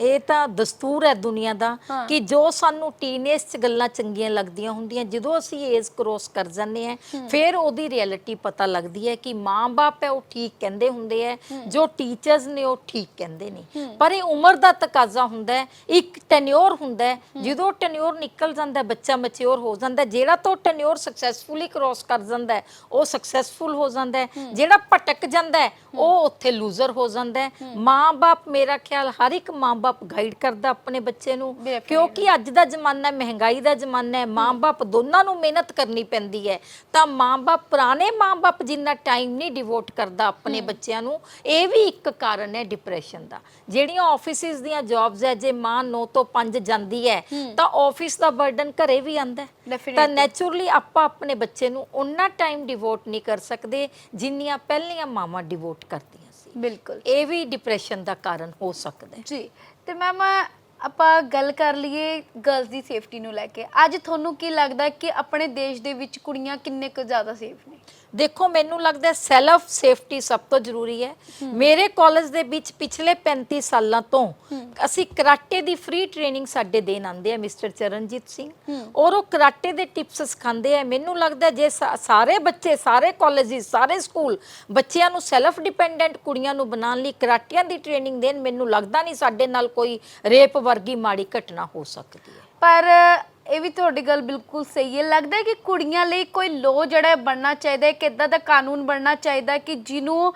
B: ਇਹ ਤਾਂ ਦਸਤੂਰ ਹੈ ਦੁਨੀਆ ਦਾ। ਕਿ ਜੋ ਸਾਨੂੰ ਟੀਨੇਜ ਚ ਗੱਲਾਂ ਚੰਗੀਆਂ ਲੱਗਦੀਆਂ ਹੁੰਦੀਆਂ ਜਦੋਂ ਅਸੀਂ ਏਜ ਕ੍ਰੋਸ ਕਰ ਜਾਂਦੇ ਆ ਫਿਰ ਉਹਦੀ ਰਿਐਲਿਟੀ ਪਤਾ ਲੱਗਦੀ ਹੈ ਕਿ ਮਾਂ-ਬਾਪ ਹੈ ਉਹ ਠੀਕ ਕਹਿੰਦੇ ਹੁੰਦੇ ਆ ਜੋ ਟੀਚਰਸ ਨੇ ਉਹ ਠੀਕ ਕਹਿੰਦੇ ਨੇ। ਪਰ ਇਹ ਉਮਰ ਦਾ ਤਕਾਜ਼ਾ ਹੁੰਦਾ ਇੱਕ ਟੈਨਿਓਰ ਹੁੰਦਾ ਜਦੋਂ ਟੈਨਿਓਰ ਨਿਕਲ ਜਾਂਦਾ ਬੱਚਾ ਮੈਚਿਓਰ ਹੋ ਜਾਂਦਾ ਜਿਹੜਾ ਤੋਂ ਟੈਨਿਓਰ ਸਕਸੈਸਫੁਲੀ ਕ੍ਰੋਸ ਕਰ ਜਾਂਦਾ ਉਹ ਸਕਸੈਸਫੁਲ ਹੋ ਜਾਂਦਾ ਜਿਹੜਾ ਭਟਕ ਜਾਂਦਾ ਹੈ, ਉਹ ਉੱਥੇ ਲੂਜ਼ਰ ਹੋ ਜਾਂਦਾ ਹੈ। ਮਾਂ-ਬਾਪ ਮੇਰਾ ਖਿਆਲ ਹਰ ਇੱਕ ਮਾਂ-ਬਾਪ ਗਾਈਡ ਕਰਦਾ ਆਪਣੇ ਬੱਚੇ ਨੂੰ. ਕਿਉਂਕਿ ਅੱਜ ਦਾ ਜ਼ਮਾਨਾ ਹੈ ਮਹਿੰਗਾਈ ਦਾ ਜ਼ਮਾਨਾ ਹੈ ਮਾਂ-ਬਾਪ ਦੋਨਾਂ ਨੂੰ ਮਿਹਨਤ ਕਰਨੀ ਪੈਂਦੀ ਹੈ। ਤਾਂ ਮਾਂ-ਬਾਪ ਪੁਰਾਣੇ ਮਾਂ-ਬਾਪ ਜਿੰਨਾ ਟਾਈਮ ਨਹੀਂ ਡਿਵੋਟ ਕਰਦਾ ਆਪਣੇ ਬੱਚਿਆਂ ਨੂੰ ਇਹ ਵੀ ਇੱਕ ਕਾਰਨ ਹੈ ਡਿਪਰੈਸ਼ਨ ਦਾ। ਜਿਹੜੀਆਂ ਆਫਿਸਿਸ ਦੀਆਂ ਜੌਬਸ ਹੈ ਜੇ ਮਾਂ 9 ਤੋਂ 5 ਜਾਂਦੀ ਹੈ ਤਾਂ ਆਫਿਸ ਦਾ ਬਰਡਨ ਘਰੇ ਵੀ ਆਂਦਾ ਹੈ। ਤਾਂ. ਨੈਚੁਰਲੀ ਆਪਾਂ ਆਪਣੇ ਬੱਚੇ ਨੂੰ ਉਨਾ ਟਾਈਮ ਡਿਵੋਟ ਨਹੀਂ ਕਰ ਸਕਦੇ ਜਿੰਨੀਆਂ ਪਹਿਲੀਆਂ ਮਾਵਾਂ ਡਿਵੋਟ ਕਰਦੀਆਂ ਸੀ।
A: ਬਿਲਕੁਲ।
B: ਇਹ ਵੀ ਡਿਪਰੈਸ਼ਨ ਦਾ ਕਾਰਨ ਹੋ ਸਕਦਾ ਹੈ।
A: ਜੀ ਤੇ ਮੈਮ ਆਪਾਂ ਗੱਲ ਕਰ ਲਈਏ ਗਰਲਸ ਦੀ ਸੇਫਟੀ ਨੂੰ ਲੈ ਕੇ। ਅੱਜ ਤੁਹਾਨੂੰ ਕੀ ਲੱਗਦਾ ਕਿ ਆਪਣੇ ਦੇਸ਼ ਦੇ ਵਿੱਚ ਕੁੜੀਆਂ ਕਿੰਨੇ ਕੁ ਜ਼ਿਆਦਾ ਸੇਫ ਨੇ?
B: ਦੇਖੋ ਮੈਨੂੰ ਲੱਗਦਾ ਸੈਲਫ ਸੇਫਟੀ ਸਭ ਤੋਂ ਜ਼ਰੂਰੀ ਹੈ। ਮੇਰੇ ਕਾਲਜ ਦੇ ਵਿੱਚ ਪਿਛਲੇ 35 ਸਾਲਾਂ ਤੋਂ ਅਸੀਂ ਕਰਾਟੇ ਦੀ ਫ੍ਰੀ ਟ੍ਰੇਨਿੰਗ ਸਾਡੇ ਦੇਣ ਆਉਂਦੇ ਆ ਮਿਸਟਰ ਚਰਨਜੀਤ ਸਿੰਘ। ਔਰ ਉਹ ਕਰਾਟੇ ਦੇ ਟਿਪਸ ਸਿਖਾਉਂਦੇ ਆ। ਮੈਨੂੰ ਲੱਗਦਾ ਜੇ ਸਾਰੇ ਬੱਚੇ ਸਾਰੇ ਕਾਲਜਿਸ ਸਾਰੇ ਸਕੂਲ ਬੱਚਿਆਂ ਨੂੰ ਸੈਲਫ ਡਿਪੈਂਡੈਂਟ ਕੁੜੀਆਂ ਨੂੰ ਬਣਾਉਣ ਲਈ ਕਰਾਟਿਆਂ ਦੀ ਟ੍ਰੇਨਿੰਗ ਦੇਣ ਮੈਨੂੰ ਲੱਗਦਾ ਨਹੀਂ ਸਾਡੇ ਨਾਲ ਕੋਈ ਰੇਪ ਵਰਗੀ ਮਾੜੀ ਘਟਨਾ ਹੋ ਸਕਦੀ ਹੈ।
A: ਪਰ ਇਹ ਵੀ ਤੁਹਾਡੀ ਗੱਲ ਬਿਲਕੁਲ ਸਹੀ ਹੈ। ਲੱਗਦਾ ਹੈ ਕਿ ਕੁੜੀਆਂ ਲਈ ਕੋਈ ਲੋ ਜਿਹੜਾ ਬਣਨਾ ਚਾਹੀਦਾ ਹੈ ਕਿੱਦਾਂ ਦਾ ਕਾਨੂੰਨ ਬਣਨਾ ਚਾਹੀਦਾ ਕਿ ਜਿਹਨੂੰ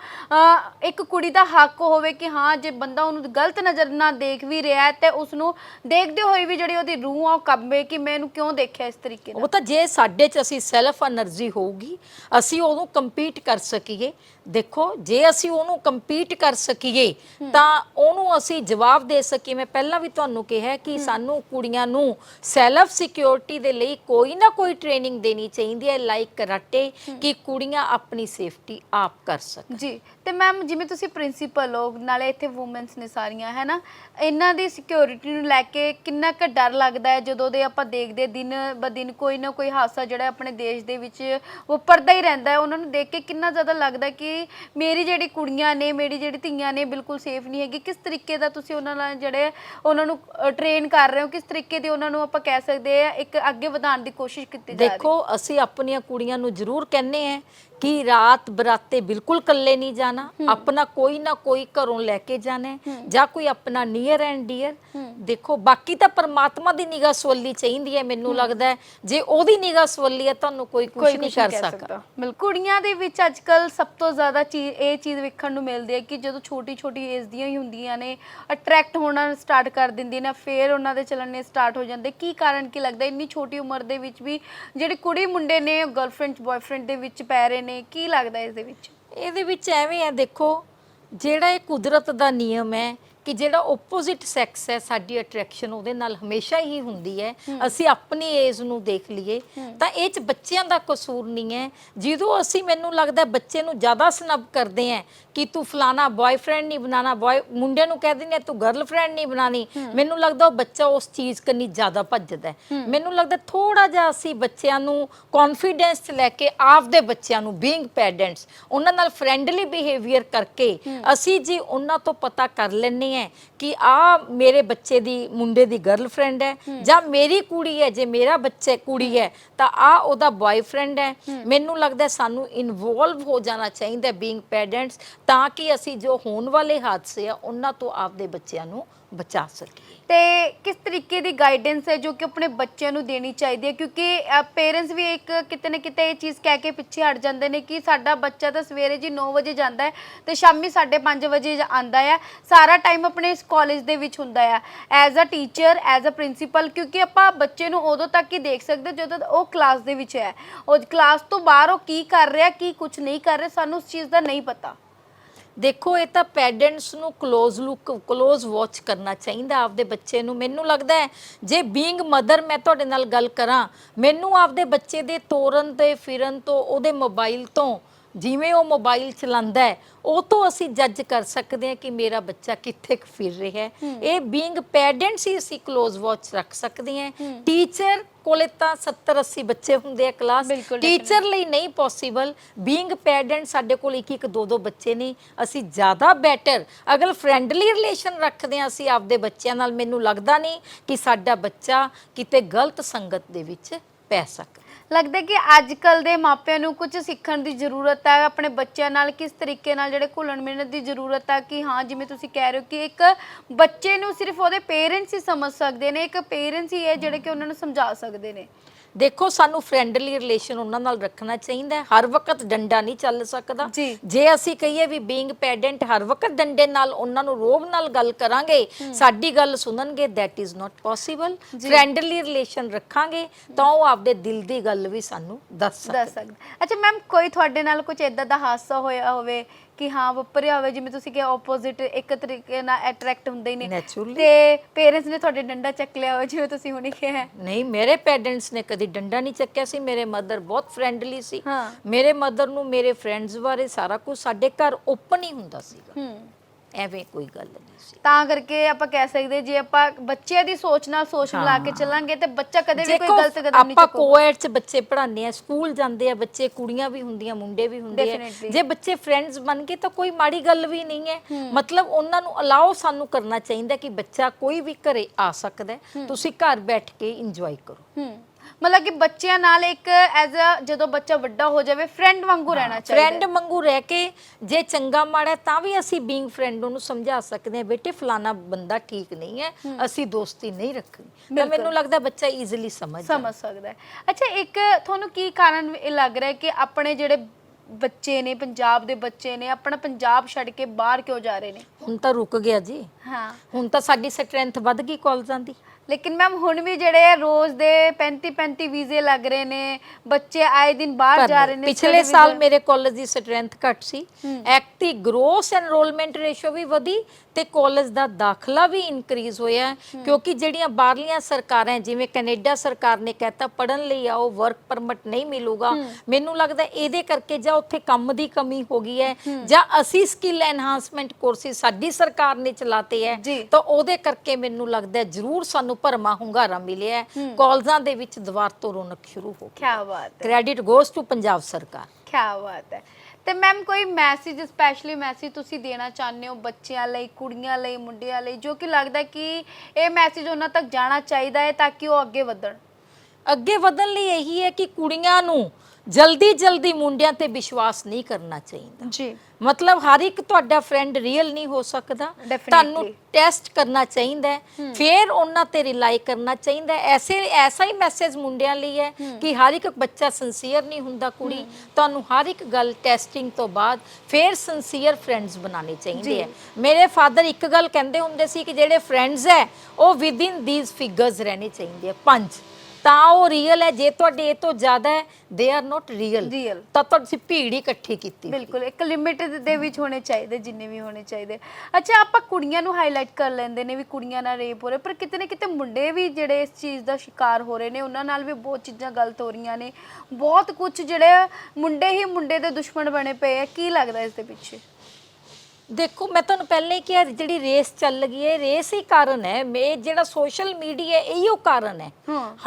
A: ਇੱਕ ਕੁੜੀ ਦਾ ਹੱਕ ਹੋਵੇ ਕਿ ਹਾਂ, ਜੇ ਬੰਦਾ ਉਹਨੂੰ ਗਲਤ ਨਜ਼ਰ ਨਾਲ ਦੇਖ ਵੀ ਰਿਹਾ ਹੈ ਤੇ ਉਸ ਨੂੰ ਦੇਖਦੇ ਹੋਏ ਵੀ ਜਿਹੜੀ ਉਹਦੀ ਰੂਹ ਆ ਉਹ ਕੰਬੇ ਕਿ ਮੈਂ ਇਹਨੂੰ ਕਿਉਂ ਦੇਖਿਆ ਇਸ ਤਰੀਕੇ ਨਾਲ?
B: ਉਹ ਤਾਂ ਜੇ ਸਾਡੇ ਚ ਅਸੀਂ ਸੈਲਫ એનર્ਜੀ ਹੋਊਗੀ, ਅਸੀਂ ਉਹਨੂੰ ਕੰਪੀਟ ਕਰ ਸਕੀਏ ਦੇਖੋ ਜੇ ਅਸੀਂ ਉਹਨੂੰ ਕੰਪੀਟ ਕਰ ਸਕੀਏ ਤਾਂ ਉਹਨੂੰ ਅਸੀਂ ਜਵਾਬ ਦੇ ਸਕੀਏ। ਮੈਂ ਪਹਿਲਾਂ ਵੀ ਤੁਹਾਨੂੰ ਕਿਹਾ ਕਿ ਸਾਨੂੰ ਕੁੜੀਆਂ ਨੂੰ ਸੈਲਫ ਸਿਕਿਉਰਿਟੀ ਦੇ ਲਈ ਕੋਈ ਨਾ ਕੋਈ ਟ੍ਰੇਨਿੰਗ ਦੇਣੀ ਚਾਹੀਦੀ ਹੈ ਲਾਈਕ ਕਰਾਟੇ ਕਿ ਕੁੜੀਆਂ ਆਪਣੀ ਸੇਫਟੀ ਆਪ ਕਰ ਸਕਣ।
A: ਜੀ ਤੇ ਮੈਮ, ਜਿਵੇਂ ਤੁਸੀਂ ਪ੍ਰਿੰਸੀਪਲ ਹੋ, ਨਾਲੇ ਇੱਥੇ ਔਮਨਸ ਨੇ ਸਾਰੀਆਂ ਹੈ ਨਾ ਇਹਨਾਂ ਦੀ ਸਿਕਿਉਰਿਟੀ ਨੂੰ ਲੈ ਕੇ ਕਿੰਨਾ ਕੁ ਡਰ ਲੱਗਦਾ ਹੈ ਜਦੋਂ ਦੇ ਆਪਾਂ ਦੇਖਦੇ ਦਿਨ ਬ ਦਿਨ ਕੋਈ ਨਾ ਕੋਈ ਹਾਦਸਾ ਜਿਹੜਾ ਆਪਣੇ ਦੇਸ਼ ਦੇ ਵਿੱਚ ਵਾਪਰਦਾ ਹੀ ਰਹਿੰਦਾ ਹੈ। ਉਹਨਾਂ ਨੂੰ ਦੇਖ ਕੇ ਕਿੰਨਾ ਜ਼ਿਆਦਾ ਲੱਗਦਾ ਕਿ ਮੇਰੀ ਜਿਹੜੀ ਕੁੜੀਆਂ ਨੇ, ਮੇਰੀ ਜਿਹੜੀ ਧੀਆਂ ਨੇ ਬਿਲਕੁਲ ਸੇਫ ਨਹੀਂ ਹੈਗੀ। ਕਿਸ ਤਰੀਕੇ ਦਾ ਤੁਸੀਂ ਉਹਨਾਂ ਨਾਲ ਜਿਹੜੇ ਉਹਨਾਂ ਨੂੰ ਟ੍ਰੇਨ ਕਰ ਰਹੇ ਹੋ? ਕਿਸ ਤਰੀਕੇ ਦੀ ਉਹਨਾਂ ਨੂੰ ਆਪਾਂ ਕਹਿ ਸਕਦੇ ਆ ਇੱਕ ਅੱਗੇ ਵਧਾਉਣ ਦੀ ਕੋਸ਼ਿਸ਼ ਕੀਤੀ ਜਾ ਰਹੀ ਹੈ?
B: ਦੇਖੋ, ਅਸੀਂ ਆਪਣੀਆਂ ਕੁੜੀਆਂ ਨੂੰ ਜ਼ਰੂਰ ਕਹਿੰਨੇ ਆ ਕਿ ਰਾਤ ਬਰਾਤੇ ਬਿਲਕੁਲ ਇਕੱਲੇ ਨਹੀਂ ਜਾਣਾ ਆਪਣਾ ਕੋਈ ਨਾ ਕੋਈ ਘਰੋਂ ਲੈ ਕੇ ਜਾਣਾ ਜਾਂ ਕੋਈ ਆਪਣਾ ਨੀਅਰ ਐਂਡ ਡੀਅਰ ਦੇਖੋ ਬਾਕੀ ਤਾਂ ਪਰਮਾਤਮਾ ਦੀ ਨਿਗਾਹ ਸਵੱਲੀ ਚਾਹੀਦੀ ਹੈ ਮੈਨੂੰ ਲੱਗਦਾ ਹੈ। ਜੇ ਉਹਦੀ ਨਿਗਾਹ ਸਵੱਲੀ ਹੈ ਤੁਹਾਨੂੰ ਕੋਈ ਕੁਝ ਨਹੀਂ ਕਰ ਸਕਦਾ।
A: ਕੁੜੀਆਂ ਦੇ ਵਿੱਚ ਅੱਜਕੱਲ ਸਭ ਤੋਂ ਜ਼ਿਆਦਾ ਚੀਜ਼ ਇਹ ਚੀਜ਼ ਵੇਖਣ ਨੂੰ ਮਿਲਦੀ ਹੈ ਕਿ ਜਦੋਂ ਛੋਟੀ ਛੋਟੀ ਏਜ ਦੀਆਂ ਹੀ ਹੁੰਦੀਆਂ ਨੇ ਅਟਰੈਕਟ ਹੋਣਾ ਸਟਾਰਟ ਕਰ ਦਿੰਦੀਆਂ ਨੇ ਫਿਰ ਉਹਨਾਂ ਦੇ ਚੱਲਣੇ ਸਟਾਰਟ ਹੋ ਜਾਂਦੇ। ਕੀ ਕਾਰਨ ਕੀ ਲੱਗਦਾ? ਇੰਨੀ ਛੋਟੀ ਉਮਰ ਦੇ ਵਿੱਚ ਵੀ ਜਿਹੜੀ ਕੁੜੀ ਮੁੰਡੇ ਨੇ ਗਰਲਫ੍ਰੈਂਡ ਬॉयਫ੍ਰੈਂਡ ਦੇ ਵਿੱਚ ਪੈ ਰਹੇ ਨੇ ਕੀ ਲੱਗਦਾ ਇਸ ਦੇ ਵਿੱਚ?
B: ਇਹਦੇ ਵਿੱਚ ਐਵੇਂ ਹੈ ਦੇਖੋ, ਜਿਹੜਾ ਇਹ ਕੁਦਰਤ ਦਾ ਨਿਯਮ ਹੈ ਕਿ ਜਿਹੜਾ ਆਪੋਜ਼ਿਟ ਸੈਕਸ ਹੈ ਸਾਡੀ ਅਟਰੈਕਸ਼ਨ ਉਹਦੇ ਨਾਲ ਹਮੇਸ਼ਾ ਹੀ ਹੁੰਦੀ ਹੈ। ਅਸੀਂ ਆਪਣੀ ਏਜ ਨੂੰ ਦੇਖ ਲਈਏ ਤਾਂ ਇਹ ਚ ਬੱਚਿਆਂ ਦਾ ਕਸੂਰ ਨਹੀਂ ਹੈ। ਜਦੋਂ ਅਸੀਂ ਮੈਨੂੰ ਲੱਗਦਾ ਬੱਚੇ ਨੂੰ ਜ਼ਿਆਦਾ ਸਨਬ ਕਰਦੇ ਹਾਂ ਕਿ ਤੂੰ ਫਲਾਣਾ ਬॉयਫ੍ਰੈਂਡ ਨਹੀਂ ਬਣਾਣਾ ਬॉय ਮੁੰਡੇ ਨੂੰ ਕਹਿ ਦਿੰਦੇ ਆ, ਤੂੰ ਗਰਲਫ੍ਰੈਂਡ ਨਹੀਂ ਬਣਾਣੀ ਮੈਨੂੰ ਲੱਗਦਾ ਉਹ ਬੱਚਾ ਉਸ ਚੀਜ਼ ਕੰਨੀ ਜ਼ਿਆਦਾ ਭੱਜਦਾ ਮੈਨੂੰ ਲੱਗਦਾ ਥੋੜਾ ਜਿਹਾ ਅਸੀਂ ਬੱਚਿਆਂ ਨੂੰ ਕੌਨਫੀਡੈਂਸ ਲੈ ਕੇ ਆਪਦੇ ਬੱਚਿਆਂ ਨੂੰ ਬੀਇੰਗ ਪੈਰੈਂਟਸ ਉਹਨਾਂ ਨਾਲ ਫ੍ਰੈਂਡਲੀ ਬਿਹੇਵੀਅਰ ਕਰਕੇ ਅਸੀਂ ਜੀ ਉਹਨਾਂ ਤੋਂ ਪਤਾ ਕਰ ਲੈਂਦੇ ਆ ਕਿ ਆ ਮੇਰੇ ਬੱਚੇ ਦੀ ਮੁੰਡੇ ਦੀ ਗਰਲਫ੍ਰੈਂਡ ਹੈ ਜਾਂ ਮੇਰੀ ਕੁੜੀ ਹੈ ਜੇ ਮੇਰਾ ਬੱਚਾ ਕੁੜੀ ਹੈ ਤਾਂ ਆ ਉਹਦਾ ਬॉयਫ੍ਰੈਂਡ ਹੈ। ਮੈਨੂੰ ਲੱਗਦਾ ਸਾਨੂੰ ਇਨਵੋਲਵ ਹੋ ਜਾਣਾ ਚਾਹੀਦਾ ਬੀਇੰਗ ਪੈਰੈਂਟਸ ਤਾਂ ਕਿ ਅਸੀਂ ਜੋ ਹੋਣ ਵਾਲੇ ਹਾਦਸੇ ਆ ਉਹਨਾਂ ਤੋਂ ਆਪਦੇ ਬੱਚਿਆਂ ਨੂੰ ਬਚਾ ਸਕੀਏ।
A: ਤੇ ਕਿਸ ਤਰੀਕੇ ਦੀ ਗਾਈਡੈਂਸ ਹੈ ਜੋ ਕਿ ਆਪਣੇ ਬੱਚਿਆਂ ਨੂੰ ਦੇਣੀ ਚਾਹੀਦੀ ਹੈ? ਕਿਉਂਕਿ ਪੇਰੈਂਟਸ ਵੀ ਇੱਕ ਕਿਤੇ ਨਾ ਕਿਤੇ ਇਹ ਚੀਜ਼ ਕਹਿ ਕੇ ਪਿੱਛੇ ਹਟ ਜਾਂਦੇ ਨੇ ਕਿ ਸਾਡਾ ਬੱਚਾ ਤਾਂ ਸਵੇਰੇ ਜੀ 9 ਵਜੇ ਜਾਂਦਾ ਹੈ ਤੇ ਸ਼ਾਮੀ 5:30 ਵਜੇ ਜ- ਆਉਂਦਾ ਹੈ। ਸਾਰਾ ਟਾਈਮ ਆਪਣੇ ਇਸ ਕਾਲਜ ਦੇ ਵਿੱਚ ਹੁੰਦਾ ਹੈ। As a teacher as a principal ਕਿਉਂਕਿ ਆਪਾਂ ਬੱਚੇ ਨੂੰ ਉਦੋਂ ਤੱਕ ਹੀ ਦੇਖ ਸਕਦੇ ਜਦੋਂ ਉਹ ਕਲਾਸ ਦੇ ਵਿੱਚ ਹੈ। ਉਹ ਕਲਾਸ ਤੋਂ ਬਾਹਰ ਉਹ ਕੀ ਕਰ ਰਿਹਾ, ਕੀ ਕੁਝ ਨਹੀਂ ਕਰ ਰਿਹਾ, ਸਾਨੂੰ ਉਸ ਚੀਜ਼ ਦਾ ਨਹੀਂ ਪਤਾ।
B: ਦੇਖੋ, ਇਹ ਤਾਂ ਪੈਰੈਂਟਸ ਨੂੰ ক্লোਜ਼ ਲੁੱਕ ক্লোਜ਼ ਵਾਚ ਕਰਨਾ ਚਾਹੀਦਾ ਆਪਦੇ ਬੱਚੇ ਨੂੰ। ਮੈਨੂੰ ਲੱਗਦਾ ਹੈ, ਜੇ ਬੀਇੰਗ ਮਦਰ ਮੈਂ ਤੁਹਾਡੇ ਨਾਲ ਗੱਲ ਕਰਾਂ, ਮੈਨੂੰ ਆਪਦੇ ਬੱਚੇ ਦੇ ਤੋਰਨ ਤੇ ਫਿਰਨ ਤੋਂ, ਉਹਦੇ ਮੋਬਾਈਲ ਤੋਂ ਜਿਵੇਂ ਉਹ ਮੋਬਾਈਲ ਚਲਾਉਂਦਾ ਹੈ ਉਹ ਤੋਂ ਅਸੀਂ ਜੱਜ ਕਰ ਸਕਦੇ ਹਾਂ ਕਿ ਮੇਰਾ ਬੱਚਾ ਕਿੱਥੇ ਕੁ ਫਿਰ ਰਿਹਾ ਹੈ। ਇਹ ਬੀਇੰਗ ਪੈਰੈਂਟਸ ਹੀ ਅਸੀਂ ক্লোਜ਼ ਵਾਚ ਰੱਖ ਸਕਦੇ ਹਾਂ। ਟੀਚਰ ਕੋਲੇ ਤਾਂ 70 80 ਬੱਚੇ ਹੁੰਦੇ ਆ ਕਲਾਸ ਟੀਚਰ ਲਈ ਨਹੀਂ ਪੋਸੀਬਲ ਬੀਇੰਗ ਪੈਰੈਂਟ ਸਾਡੇ ਕੋਲ ਇੱਕ ਇੱਕ ਦੋ ਦੋ ਬੱਚੇ ਨੇ। ਅਸੀਂ ਜ਼ਿਆਦਾ ਬੈਟਰ ਅਗਰ ਫਰੈਂਡਲੀ ਰਿਲੇਸ਼ਨ ਰੱਖਦੇ ਹਾਂ ਅਸੀਂ ਆਪਦੇ ਬੱਚਿਆਂ ਨਾਲ ਮੈਨੂੰ ਲੱਗਦਾ ਨਹੀਂ ਕਿ ਸਾਡਾ ਬੱਚਾ ਕਿਤੇ ਗਲਤ ਸੰਗਤ ਦੇ ਵਿੱਚ ਪੈ ਸਕਦਾ।
A: ਲੱਗਦਾ ਕਿ ਅੱਜ ਕੱਲ ਦੇ ਮਾਪਿਆਂ ਨੂੰ ਕੁਝ ਸਿੱਖਣ ਦੀ ਜ਼ਰੂਰਤ ਹੈ? ਆਪਣੇ ਬੱਚਿਆਂ ਨਾਲ ਕਿਸ ਤਰੀਕੇ ਨਾਲ ਜਿਹੜੇ ਘੁਲਣ ਮਿਲਣ ਦੀ ਜ਼ਰੂਰਤ ਹੈ ਕਿ ਹਾਂ, ਜਿਵੇਂ ਤੁਸੀਂ ਕਹਿ ਰਹੇ ਹੋ ਕਿ ਇੱਕ ਬੱਚੇ ਨੂੰ ਸਿਰਫ ਉਹਦੇ ਪੇਰੈਂਟਸ ਹੀ ਸਮਝ ਸਕਦੇ ਨੇ, ਇੱਕ ਪੇਰੈਂਟਸ ਹੀ ਹੈ ਜਿਹੜੇ ਕਿ ਉਹਨਾਂ ਨੂੰ ਸਮਝਾ ਸਕਦੇ ਨੇ।
B: ਦੇਖੋ ਸਾਨੂੰ ਫਰੈਂਡਲੀ ਰਿਲੇਸ਼ਨ ਉਹਨਾਂ ਨਾਲ ਰੱਖਣਾ ਚਾਹੀਦਾ ਹੈ। ਹਰ ਵਕਤ ਡੰਡਾ ਨਹੀਂ ਚੱਲ ਸਕਦਾ।
A: ਜੀ।
B: ਜੇ ਅਸੀਂ ਕਹੀਏ ਵੀ ਬੀਇੰਗ ਪੈਰੈਂਟ ਹਰ ਵਕਤ ਡੰਡੇ ਨਾਲ ਉਹਨਾਂ ਨੂੰ ਰੋਬ ਨਾਲ ਗੱਲ ਕਰਾਂਗੇ ਸਾਡੀ ਗੱਲ ਸੁਣਨਗੇ that is not possible friendly relation ਰੱਖਾਂਗੇ ਤਾਂ ਉਹ ਆਪਦੇ ਦਿਲ ਦੀ ਗੱਲ ਵੀ ਸਾਨੂੰ ਦੱਸ ਸਕਦੇ
A: ਦੱਸ ਸਕਦੇ। ਅੱਛਾ ਮੈਮ ਕੋਈ ਤੁਹਾਡੇ ਨਾਲ ਕੁਝ ਇਦਾਂ ਦਾ ਹਾਦਸਾ ਹੋਇਆ ਹੋਵੇ ਕਿ ਹਾਂ ਵਾਪਰਿਆ ਹੋਵੇ ਜਿਵੇਂ ਤੁਸੀਂ ਕਿਹਾ ਆਪੋਜ਼ਿਟ ਇੱਕ ਤਰੀਕੇ ਨਾਲ ਅਟਰੈਕਟ ਹੁੰਦੇ ਹੀ ਨੇ।
B: Naturally.
A: ਤੇ ਪੇਰੈਂਟਸ ਨੇ ਤੁਹਾਡੇ ਡੰਡਾ ਚੱਕ ਲਿਆ ਹੋਵੇ ਜਿਵੇਂ ਤੁਸੀਂ ਹੁਣੇ ਕਿਹਾ ਹੈ।
B: ਨਹੀਂ ਮੇਰੇ ਪੈਰੈਂਟਸ ਨੇ ਕਦੀ ਡੰਡਾ ਨਹੀਂ ਚੱਕਿਆ ਸੀ ਮੇਰੇ ਮਦਰ ਬਹੁਤ ਫਰੈਂਡਲੀ ਸੀ।
A: ਹਾਂ।
B: ਮੇਰੇ ਮਦਰ ਨੂੰ ਮੇਰੇ ਫਰੈਂਡਸ ਬਾਰੇ ਸਾਰਾ ਕੁਝ ਸਾਡੇ ਘਰ ਓਪਨ ਹੀ ਹੁੰਦਾ ਸੀਗਾ।
A: ਹੂੰ।
B: ਐਵੇਂ ਕੋਈ ਗੱਲ ਨਹੀਂ ਸੀ।
A: ਤਾਂ ਕਰਕੇ ਆਪਾਂ ਕਹਿ ਸਕਦੇ ਜੇ ਆਪਾਂ ਬੱਚਿਆਂ ਦੀ ਸੋਚ ਨਾਲ ਸੋਚ ਮਿਲਾ ਕੇ ਚੱਲਾਂਗੇ ਤੇ ਬੱਚਾ ਕਦੇ ਵੀ ਕੋਈ
B: ਦੇਖੋ,
A: ਗਲਤ ਕਦਮ ਨਹੀਂ
B: ਆਪਾਂ
A: ਚੁੱਕੂਗਾ।
B: ਕੋਐਡ ਚ ਬੱਚੇ ਪੜ੍ਹਾਉਂਦੇ ਆ ਸਕੂਲ ਜਾਂਦੇ ਆ ਬੱਚੇ ਕੁੜੀਆਂ ਵੀ ਹੁੰਦੀਆਂ ਮੁੰਡੇ ਵੀ ਹੁੰਦੇ ਆ।
A: Definitely.
B: ਜੇ ਬੱਚੇ ਫਰੈਂਡਸ ਬਣ ਗਏ ਤਾਂ ਕੋਈ ਮਾੜੀ ਗੱਲ ਵੀ ਨਹੀਂ ਹੈ। ਮਤਲਬ ਉਹਨਾਂ ਨੂੰ ਅਲਾਓ ਸਾਨੂੰ ਕਰਨਾ ਚਾਹੀਦਾ ਕਿ ਬੱਚਾ ਕੋਈ ਵੀ ਘਰੇ ਆ ਸਕਦਾ ਹੈ। ਤੁਸੀਂ ਘਰ ਬੈਠ ਕੇ ਇੰਜੋਏ ਕਰੋ।
A: ਹੂੰ। ਮਤਲਬ ਕਿ ਬੱਚਿਆਂ ਨਾਲ ਇੱਕ ਐਜ਼ ਅ ਜਦੋਂ ਬੱਚਾ ਵੱਡਾ ਹੋ ਜਾਵੇ ਫਰੈਂਡ ਵਾਂਗੂ ਰਹਿਣਾ ਚਾਹੀਦਾ
B: ਫਰੈਂਡ ਮੰਗੂ ਰਹਿ ਕੇ ਜੇ ਚੰਗਾ ਮਾੜਾ ਤਾਂ ਵੀ ਅਸੀਂ ਬੀਇੰਗ ਫਰੈਂਡ ਉਹਨੂੰ ਸਮਝਾ ਸਕਦੇ ਹਾਂ ਬੇਟੇ ਫਲਾਣਾ ਬੰਦਾ ਠੀਕ ਨਹੀਂ ਹੈ ਅਸੀਂ ਦੋਸਤੀ ਨਹੀਂ ਰੱਖਣੀ। ਤਾਂ। ਮੈਨੂੰ ਲੱਗਦਾ ਬੱਚਾ ਈਜ਼ੀਲੀ ਸਮਝ।
A: ਸਮਝ ਸਕਦਾ ਹੈ। ਅੱਛਾ ਇੱਕ ਤੁਹਾਨੂੰ ਕੀ ਕਾਰਨ ਇਹ ਲੱਗ ਰਿਹਾ ਕਿ ਆਪਣੇ ਜਿਹੜੇ ਬੱਚੇ ਨੇ ਪੰਜਾਬ ਦੇ ਬੱਚੇ ਨੇ ਆਪਣਾ ਪੰਜਾਬ ਛੱਡ ਕੇ ਬਾਹਰ ਕਿਉਂ ਜਾ ਰਹੇ ਨੇ?
B: ਹੁਣ ਤਾਂ ਰੁਕ ਗਿਆ ਜੀ।
A: ਹਾਂ।
B: ਹੁਣ ਤਾਂ ਸਾਡੀ ਸਟਰੈਂਥ ਵੱਧ ਗਈ ਕਾਲਜਾਂ ਦੀ।
A: ਲੇਕਿਨ ਮੈਮ ਹੁਣ ਵੀ ਜਿਹੜੇ ਰੋਜ਼ ਦੇ 35 35 ਵੀਜ਼ੇ ਲੱਗ ਰਹੇ ਨੇ ਬੱਚੇ ਆਏ ਦਿਨ ਬਾਹਰ ਜਾ ਰਹੇ ਨੇ
B: ਪਿਛਲੇ ਸਾਲ ਮੇਰੇ ਕਾਲਜ ਦੀ ਸਟਰੈਂਥ ਘੱਟ ਸੀ। ਐਕਟੀ ਗ੍ਰੋਸ ਐਨਰੋਲਮੈਂਟ ਰੇਸ਼ੋ ਵੀ ਵਧੀ ਤੇ ਕਾਲਜ ਦਾ ਦਾਖਲਾ ਵੀ ਇਨਕਰੀਜ਼ ਹੋਇਆ ਕਿਉਂਕਿ ਜਿਹੜੀਆਂ ਬਾਹਰਲੀਆਂ ਸਰਕਾਰਾਂ ਜਿਵੇਂ ਕੈਨੇਡਾ ਸਰਕਾਰ ਨੇ ਕਹਿਤਾ ਪੜਨ ਲਈ ਆਓ ਵਰਕ ਪਰਮਿਟ ਨਹੀਂ ਮਿਲੂਗਾ। ਮੈਨੂੰ ਲੱਗਦਾ ਇਹਦੇ ਕਰਕੇ ਜਾਂ ਉੱਥੇ ਕੰਮ ਦੀ ਕਮੀ ਹੋ ਗਈ ਹੈ ਜਾਂ ਅਸੀਂ ਸਕਿੱਲ ਐਨਹਾਂਸਮੈਂਟ ਕੋਰਸਿਸ ਸਾਡੀ ਸਰਕਾਰ ਨੇ ਚਲਾਤੇ ਹੈ। ਤਾਂ ਉਹਦੇ ਕਰਕੇ ਮੈਨੂੰ ਲੱਗਦਾ ਜ਼ਰੂਰ ਸਾਨੂੰ ਭਰਮਾ ਹੁੰਗਾਰਾ ਮਿਲਿਆ ਹੈ। ਕਾਲਜਾਂ ਦੇ ਵਿੱਚ ਦੁਬਾਰ ਤੋਂ ਰੌਣਕ ਸ਼ੁਰੂ ਹੋ ਗਈ
A: ਕਿਆ ਬਾਤ ਹੈ।
B: ਕ੍ਰੈਡਿਟ ਗੋਸ ਟੂ ਪੰਜਾਬ ਸਰਕਾਰ।
A: ਕਿਆ ਬਾਤ ਹੈ। ਤੇ ਮੈਮ ਕੋਈ ਮੈਸੇਜ ਸਪੈਸ਼ਲੀ ਮੈਸੇਜ ਤੁਸੀਂ ਦੇਣਾ ਚਾਹੁੰਦੇ ਹੋ ਬੱਚਿਆਂ ਲਈ ਕੁੜੀਆਂ ਲਈ ਮੁੰਡਿਆਂ ਲਈ ਜੋ ਕਿ ਲੱਗਦਾ ਕਿ ਇਹ ਮੈਸੇਜ ਉਹਨਾਂ ਤੱਕ ਜਾਣਾ ਚਾਹੀਦਾ ਹੈ ਤਾਂ ਕਿ ਉਹ ਅੱਗੇ ਵਧਣ।
B: ਅੱਗੇ ਵਧਣ ਲਈ ਇਹੀ ਹੈ ਕਿ ਕੁੜੀਆਂ ਨੂੰ ਜਲਦੀ ਜਲਦੀ ਮੁੰਡਿਆਂ ਤੇ ਵਿਸ਼ਵਾਸ ਨਹੀਂ ਕਰਨਾ ਚਾਹੀਦਾ।
A: ਜੀ।
B: ਮਤਲਬ ਹਰ ਇੱਕ ਤੁਹਾਡਾ ਫਰੈਂਡ ਰੀਅਲ ਨਹੀਂ ਹੋ ਸਕਦਾ।
A: Definitely.
B: ਤੁਹਾਨੂੰ ਟੈਸਟ ਕਰਨਾ ਚਾਹੀਦਾ ਹੈ। ਫਿਰ ਉਹਨਾਂ ਤੇ ਰਿਲਾਈ ਕਰਨਾ ਚਾਹੀਦਾ ਹੈ। ਐਸੇ ਐਸਾ ਹੀ ਮੈਸੇਜ ਮੁੰਡਿਆਂ ਲਈ ਹੈ ਕਿ ਹਰ ਇੱਕ ਬੱਚਾ ਸਿੰਸੀਅਰ ਨਹੀਂ ਹੁੰਦਾ ਕੁੜੀ। ਤੁਹਾਨੂੰ ਹਰ ਇੱਕ ਗੱਲ ਟੈਸਟਿੰਗ ਤੋਂ ਬਾਅਦ ਫਿਰ ਸਿੰਸੀਅਰ ਫਰੈਂਡਸ ਬਣਾਉਣੇ ਚਾਹੀਦੇ ਹੈ। ਮੇਰੇ ਫਾਦਰ ਇੱਕ ਗੱਲ ਕਹਿੰਦੇ ਹੁੰਦੇ ਸੀ ਕਿ ਜਿਹੜੇ ਫਰੈਂਡਸ ਹੈ ਉਹ ਵਿਦ ਇਨ ਥੀਸ ਫਿਗਰਸ ਰਹਿਣੇ ਚਾਹੀਦੇ ਆ ਪੰਜ। ਤਾਂ ਉਹ ਰੀਅਲ ਹੈ ਜੇ ਤੁਹਾਡੇ ਇਹ ਤੋਂ ਜ਼ਿਆਦਾ ਹੈ they are not real
A: Real.
B: ਤਾਂ ਤੁਸੀਂ ਭੀੜ ਹੀ ਇਕੱਠੀ ਕੀਤੀ।
A: ਬਿਲਕੁਲ ਇੱਕ ਲਿਮਿਟ ਦੇ ਵਿੱਚ ਹੋਣੇ ਚਾਹੀਦੇ ਜਿੰਨੇ ਵੀ ਹੋਣੇ ਚਾਹੀਦੇ ਅੱਛਾ ਆਪਾਂ ਕੁੜੀਆਂ ਨੂੰ ਹਾਈਲਾਈਟ ਕਰ ਲੈਂਦੇ ਨੇ ਵੀ ਕੁੜੀਆਂ ਨਾਲ ਰੇਪ ਹੋ ਰਿਹਾ ਪਰ ਕਿਤੇ ਨਾ ਕਿਤੇ ਮੁੰਡੇ ਵੀ ਜਿਹੜੇ ਇਸ ਚੀਜ਼ ਦਾ ਸ਼ਿਕਾਰ ਹੋ ਰਹੇ ਨੇ ਉਹਨਾਂ ਨਾਲ ਵੀ ਬਹੁਤ ਚੀਜ਼ਾਂ ਗਲਤ ਹੋ ਰਹੀਆਂ ਨੇ ਬਹੁਤ ਕੁਝ ਜਿਹੜੇ ਮੁੰਡੇ ਹੀ ਮੁੰਡੇ ਦੇ ਦੁਸ਼ਮਣ ਬਣੇ ਪਏ ਆ ਕੀ ਲੱਗਦਾ ਇਸ ਦੇ ਪਿੱਛੇ
B: ਦੇਖੋ ਮੈਂ ਤੁਹਾਨੂੰ ਪਹਿਲਾਂ ਹੀ ਕਿਹਾ ਜਿਹੜੀ ਰੇਸ ਚੱਲ ਗਈ ਹੈ ਰੇਸ ਹੀ ਕਾਰਨ ਹੈ। ਮੇ ਜਿਹੜਾ ਸੋਸ਼ਲ ਮੀਡੀਆ ਇਹੀਓ ਕਾਰਨ ਹੈ।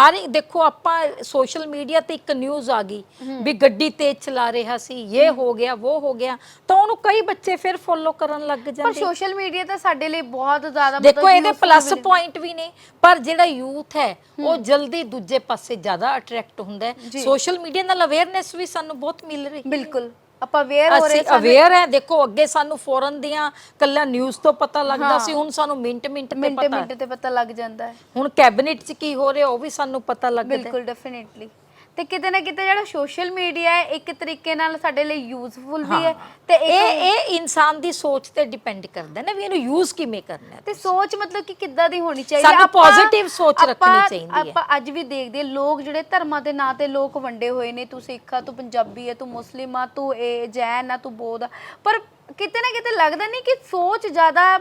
B: ਹਰ ਇੱਕ- ਦੇਖੋ ਆਪਾਂ ਸੋਸ਼ਲ ਮੀਡੀਆ ਤੇ ਇੱਕ ਨਿਊਜ਼ ਆ ਗਈ ਵੀ ਗੱਡੀ ਤੇਜ਼ ਚਲਾ ਰਿਹਾ ਸੀ ਇਹ ਹੋ ਗਿਆ ਉਹ ਹੋ ਗਿਆ ਤਾਂ ਉਹਨੂੰ ਕਈ ਬੱਚੇ ਫਿਰ ਫੋਲੋ ਕਰਨ ਲੱਗ
A: ਪਰ
B: ਜਾਂਦੇ।
A: ਸੋਸ਼ਲ ਮੀਡੀਆ ਤਾਂ ਸਾਡੇ ਲਈ ਬਹੁਤ ਜ਼ਿਆਦਾ
B: ਦੇਖੋ ਇਹਦੇ ਪਲੱਸ ਪੁਆਇੰਟ ਵੀ ਨੇ। ਪਰ ਜਿਹੜਾ ਯੂਥ ਹੈ ਉਹ ਜਲਦੀ ਦੂਜੇ ਪਾਸੇ ਜ਼ਿਆਦਾ ਅਟਰੈਕਟ ਹੁੰਦਾ ਹੈ। ਸੋਸ਼ਲ ਮੀਡੀਆ ਨਾਲ ਅਵੇਅਰਨੈਸ ਵੀ ਸਾਨੂੰ ਬਹੁਤ ਮਿਲ ਰਹੀ ਹੈ।
A: ਬਿਲਕੁਲ। ਆਪਾਂ ਅਵੇਅਰ ਹੋ ਰਹੇ
B: ਅਸੀਂ ਅਵੇਅਰ ਹੈ ਦੇਖੋ ਅੱਗੇ ਸਾਨੂੰ ਫੋਰਨ ਦੀਆਂ ਕੱਲਾ ਨਿਊਜ਼ ਤੋਂ ਪਤਾ ਲੱਗਦਾ। ਸੀ ਹੁਣ ਸਾਨੂੰ ਮਿੰਟ ਮਿੰਟ ਤੇ
A: ਮਿੰਟ
B: ਪਤਾ
A: ਮਿੰਟ ਤੇ ਪਤਾ ਲੱਗ ਜਾਂਦਾ ਹੈ
B: ਹੁਣ ਕੈਬਨਿਟ 'ਚ ਕੀ ਹੋ ਰਿਹਾ ਉਹ ਵੀ ਸਾਨੂੰ ਪਤਾ ਲੱਗਦਾ ਹੈ।
A: ਬਿਲਕੁਲ ਡੈਫੀਨਿਟਲੀ ਤੇ ਕਿਤੇ ਨਾ ਕਿਤੇ ਜਿਹੜਾ ਸੋਸ਼ਲ ਮੀਡੀਆ ਹੈ ਇੱਕ ਤਰੀਕੇ ਨਾਲ ਸਾਡੇ ਲਈ ਯੂਜ਼ਫੁਲ ਵੀ ਹੈ। ਤੇ
B: ਇਹ ਇਹ ਇਨਸਾਨ ਦੀ ਸੋਚ ਤੇ ਡਿਪੈਂਡ ਕਰਦਾ ਨਾ ਵੀ ਇਹਨੂੰ ਯੂਜ਼ ਕਿਵੇਂ ਕਰਨਾ ਹੈ
A: ਤੇ ਸੋਚ ਮਤਲਬ ਕਿ ਕਿੱਦਾਂ ਦੀ ਹੋਣੀ ਚਾਹੀਦੀ
B: ਸਾਨੂੰ
A: ਆਪਾਂ-
B: positive ਸੋਚ ਰੱਖਣੀ
A: ਆਪਾਂ-
B: ਚਾਹੀਦੀ ਹੈ।
A: ਆਪਾਂ ਅੱਜ ਵੀ ਦੇਖਦੇ ਹਾਂ, ਲੋਕ ਜਿਹੜੇ ਧਰਮਾਂ ਦੇ ਨਾਂ ਤੇ ਲੋਕ ਵੰਡੇ ਹੋਏ ਨੇ ਤੂੰ ਸਿੱਖ ਆ ਤੂੰ ਪੰਜਾਬੀ ਹੈ ਤੂੰ ਮੁਸਲਿਮ ਆ ਤੂੰ ਇਹ ਜੈਨ ਆ ਤੂੰ ਬੋਧ ਆ। ਪਰ ਕਿਤੇ ਨਾ ਕਿਤੇ ਲੱਗਦਾ ਨਹੀਂ ਕਿ ਸੋਚ ਜ਼ਿਆਦਾ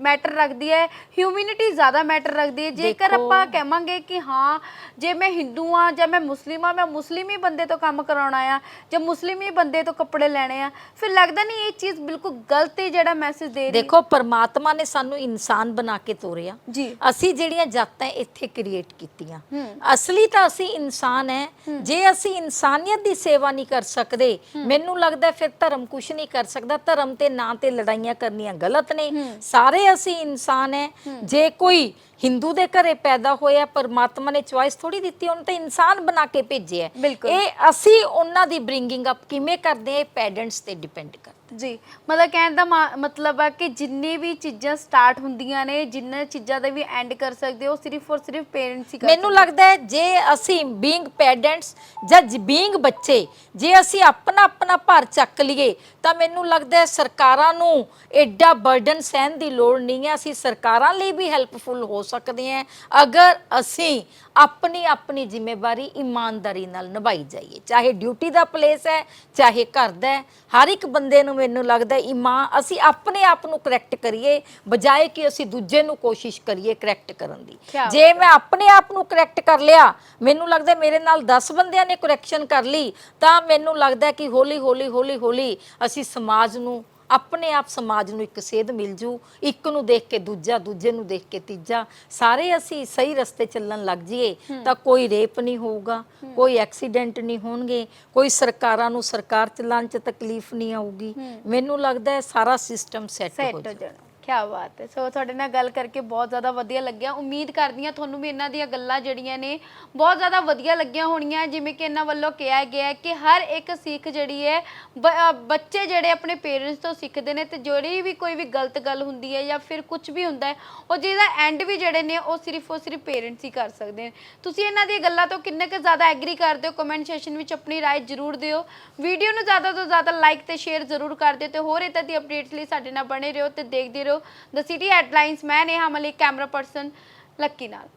A: ਮੈਟਰ ਰੱਖਦੀ ਹੈ ਹਿਊਮੈਨਿਟੀ ਜ਼ਿਆਦਾ ਮੈਟਰ ਰੱਖਦੀ ਹੈ। ਜੇਕਰ
B: ਦੇਖੋ-
A: ਆਪਾਂ ਕਹਾਂਗੇ ਕਿ ਹਾਂ ਜੇ ਮੈਂ ਹਿੰਦੂ ਆ ਜਾਂ ਮੈਂ ਮੁਸਲਿਮ ਆ ਮੈਂ ਮੁਸਲਿਮ ਹੀ ਬੰਦੇ ਤੋਂ ਕੰਮ ਕਰਾਉਣਾ ਆ ਜਾਂ ਮੁਸਲਿਮ ਹੀ ਬੰਦੇ ਤੋਂ ਕੱਪੜੇ ਲੈਣੇ ਆ ਫਿਰ ਲੱਗਦਾ ਨਹੀਂ ਇਹ ਚੀਜ਼ ਬਿਲਕੁਲ ਗਲਤ ਹੈ ਜਿਹੜਾ ਮੈਸੇਜ ਦੇ ਰਹੀ
B: ਦੇਖੋ ਪਰਮਾਤਮਾ ਨੇ ਸਾਨੂੰ ਇਨਸਾਨ ਬਣਾ ਕੇ ਤੋਰਿਆ।
A: ਜੀ।
B: ਅਸੀਂ ਜਿਹੜੀਆਂ ਜਾਤਾਂ ਇੱਥੇ ਕ੍ਰੀਏਟ ਕੀਤੀਆਂ।
A: ਹੂੰ।
B: ਅਸਲੀ ਤਾਂ ਅਸੀਂ ਇਨਸਾਨ ਹੈ। ਜੇ ਅਸੀਂ ਇਨਸਾਨੀਅਤ ਦੀ ਸੇਵਾ ਨਹੀਂ ਕਰ ਸਕਦੇ ਮੈਨੂੰ ਲੱਗਦਾ ਫਿਰ ਧਰਮ ਕੁਝ ਨਹੀਂ ਕਰ ਸਕਦਾ ਧਰਮ ਤੇ ਨਾਂ ਤੇ ਲੜਾਈਆਂ ਕਰਨੀਆਂ ਗਲਤ ਨੇ। ਸਾਰੇ ਅਸੀਂ ਇਨਸਾਨ ਹੈ। ਜੇ ਕੋਈ ਹਿੰਦੂ ਦੇ ਘਰੇ ਪੈਦਾ ਹੋਇਆ ਪਰਮਾਤਮਾ ਨੇ ਚੁਆਇਸ ਥੋੜੀ ਦਿੱਤੀ ਉਹਨੂੰ ਤਾਂ ਇਨਸਾਨ ਬਣਾ ਕੇ ਭੇਜਿਆ। ਇਹ ਅਸੀਂ ਉਹਨਾਂ ਦੀ ਬ੍ਰਿੰਗਿੰਗ ਅਪ ਕਿਵੇਂ ਕਰਦੇ ਹਾਂ ਇਹ ਪੈਡੈਂਟਸ ਤੇ ਡਿਪੈਂਡ ਕਰਦਾ
A: ਜੀ ਮਤਲਬ ਕਹਿਣ ਦਾ ਮਾ- ਮਤਲਬ ਹੈ ਕਿ ਜਿੰਨੀ ਵੀ ਚੀਜ਼ਾਂ ਸਟਾਰਟ ਹੁੰਦੀਆਂ ਨੇ ਜਿੰਨਾ ਚੀਜ਼ਾਂ ਦਾ ਵੀ ਐਂਡ ਕਰ ਸਕਦੇ ਹੋ ਸਿਰਫ ਔਰ ਸਿਰਫ ਪੇਰੈਂਟਸ ਹੀ ਕਰ
B: ਮੈਨੂੰ ਲੱਗਦਾ ਹੈ ਜੇ ਅਸੀਂ ਬੀਇੰਗ ਪੈਡੈਂਟਸ ਜਾਂ ਬੀਇੰਗ ਬੱਚੇ ਜੇ ਅਸੀਂ ਆਪਣਾ ਆਪਣਾ ਭਾਰ ਚੱਕ ਲਈਏ ਤਾਂ ਮੈਨੂੰ ਲੱਗਦਾ ਹੈ ਸਰਕਾਰਾਂ ਨੂੰ ਐਡਾ ਬਰਡਨ ਸਹਿਣ ਦੀ ਲੋੜ ਨਹੀਂ ਹੈ। ਅਸੀਂ ਸਰਕਾਰਾਂ ਲਈ ਵੀ ਹੈਲਪਫੁਲ ਹੋ ਸਕਦੇ ਹਾਂ ਅਗਰ ਅਸੀਂ ਆਪਣੀ ਆਪਣੀ ਜ਼ਿੰਮੇਵਾਰੀ ਇਮਾਨਦਾਰੀ ਨਾਲ ਨਿਭਾਈ ਜਾਈਏ। ਚਾਹੇ ਡਿਊਟੀ ਦਾ ਪਲੇਸ ਹੈ ਚਾਹੇ ਘਰ ਦਾ ਹੈ ਹਰ ਇੱਕ ਬੰਦੇ ਨੂੰ ਮੈਨੂੰ ਲੱਗਦਾ ਹੈ ਇਮਾਨ ਅਸੀਂ ਆਪਣੇ ਆਪ ਨੂੰ ਕਰੈਕਟ ਕਰੀਏ ਬਜਾਏ ਕਿ ਅਸੀਂ ਦੂਜੇ ਨੂੰ ਕੋਸ਼ਿਸ਼ ਕਰੀਏ ਕਰੈਕਟ ਕਰਨ ਦੀ।
A: ਕਿਆ
B: ਜੇ ਮੈਂ ਆਪਣੇ ਆਪ ਨੂੰ ਕਰੈਕਟ ਕਰ ਲਿਆ ਮੈਨੂੰ ਲੱਗਦਾ ਮੇਰੇ ਨਾਲ 10 ਬੰਦਿਆਂ ਨੇ ਕਰੈਕਸ਼ਨ ਕਰ ਲਈ ਤਾਂ ਮੈਨੂੰ ਲੱਗਦਾ ਕਿ ਹੌਲੀ ਹੌਲੀ ਹੌਲੀ ਹੌਲੀ ਅਸੀਂ ਸਮਾਜ ਨੂੰ ਆਪਣੇ ਆਪ ਸਮਾਜ ਨੂੰ ਇੱਕ ਸੇਧ ਮਿਲ ਜੂ ਇੱਕ ਨੂੰ ਦੇਖ ਕੇ ਦੂਜਾ ਦੂਜੇ ਨੂੰ ਦੇਖ ਕੇ ਤੀਜਾ ਸਾਰੇ ਅਸੀਂ ਸਹੀ ਰਸਤੇ ਚੱਲਣ ਲੱਗ ਜਾਈਏ ਤਾਂ ਕੋਈ ਰੇਪ ਨਹੀਂ ਹੋਊਗਾ ਕੋਈ ਐਕਸੀਡੈਂਟ ਨਹੀਂ ਹੋਣਗੇ ਕੋਈ ਸਰਕਾਰਾਂ ਨੂੰ ਸਰਕਾਰ ਚਲਾਉਣ ਚ ਤਕਲੀਫ ਨਹੀਂ ਆਊਗੀ। ਮੈਨੂੰ ਲੱਗਦਾ ਹੈ ਸਾਰਾ ਸਿਸਟਮ ਸੈੱਟ ਹੋ
A: ਜਾਣਾ। ਕੀ ਬਾਤ ਹੈ। ਸੋ ਤੁਹਾਡੇ ਨਾਲ ਗੱਲ ਕਰਕੇ ਬਹੁਤ ਜ਼ਿਆਦਾ ਵਧੀਆ ਲੱਗਿਆ। ਉਮੀਦ ਕਰਦੀ ਹਾਂ ਤੁਹਾਨੂੰ ਵੀ ਇਹਨਾਂ ਦੀਆਂ ਗੱਲਾਂ ਜਿਹੜੀਆਂ ਨੇ ਬਹੁਤ ਜ਼ਿਆਦਾ ਵਧੀਆ ਲੱਗੀਆਂ ਹੋਣੀਆਂ। ਜਿਵੇਂ ਕਿ ਇਹਨਾਂ ਵੱਲੋਂ ਕਿਹਾ ਗਿਆ ਹੈ ਕਿ ਹਰ ਇੱਕ ਸਿੱਖ ਜਿਹੜੀ ਹੈ ਬ- ਅ, ਬੱਚੇ ਜਿਹੜੇ ਆਪਣੇ ਪੇਰੈਂਟਸ ਤੋਂ ਸਿੱਖਦੇ ਨੇ ਤੇ ਜਿਹੜੀ ਵੀ ਕੋਈ ਵੀ ਗਲਤ ਗੱਲ ਹੁੰਦੀ ਹੈ ਜਾਂ ਫਿਰ ਕੁਝ ਵੀ ਹੁੰਦਾ ਹੈ ਉਹ ਜਿਹਦਾ ਐਂਡ ਵੀ ਜਿਹੜੇ ਨੇ ਉਹ ਸਿਰਫ ਉਹ ਸਿਰਫ ਪੇਰੈਂਟਸ ਹੀ ਕਰ ਸਕਦੇ ਨੇ। ਤੁਸੀਂ ਇਹਨਾਂ ਦੀਆਂ ਗੱਲਾਂ ਤੋਂ ਕਿੰਨੇ ਕੁ ਜ਼ਿਆਦਾ ਐਗਰੀ ਕਰਦੇ ਹੋ? ਕਮੈਂਟ ਸੈਸ਼ਨ ਵਿੱਚ ਆਪਣੀ ਰਾਏ ਜ਼ਰੂਰ ਦਿਓ। ਵੀਡੀਓ ਨੂੰ ਜ਼ਿਆਦਾ ਤੋਂ ਜ਼ਿਆਦਾ ਲਾਈਕ ਤੇ ਸ਼ੇਅਰ ਜ਼ਰੂਰ ਕਰ ਦਿਓ ਤੇ ਹੋਰ ਇਦਾਂ ਦੀ ਅਪਡੇਟਸ ਲਈ ਸਾਡੇ ਨਾਲ ਬਣੇ ਰਹੋ ਤੇ ਦੇਖਦੇ ਰਹੋ। ਰਹੋ ਦ ਸਿਟੀ ਹੈਡਲਾਈਨਸ ਮੈਂ ਨੇਹਾ ਮਲਿਕ ਕੈਮਰਾ ਪਰਸਨ ਲੱਕੀ ਨਾਲ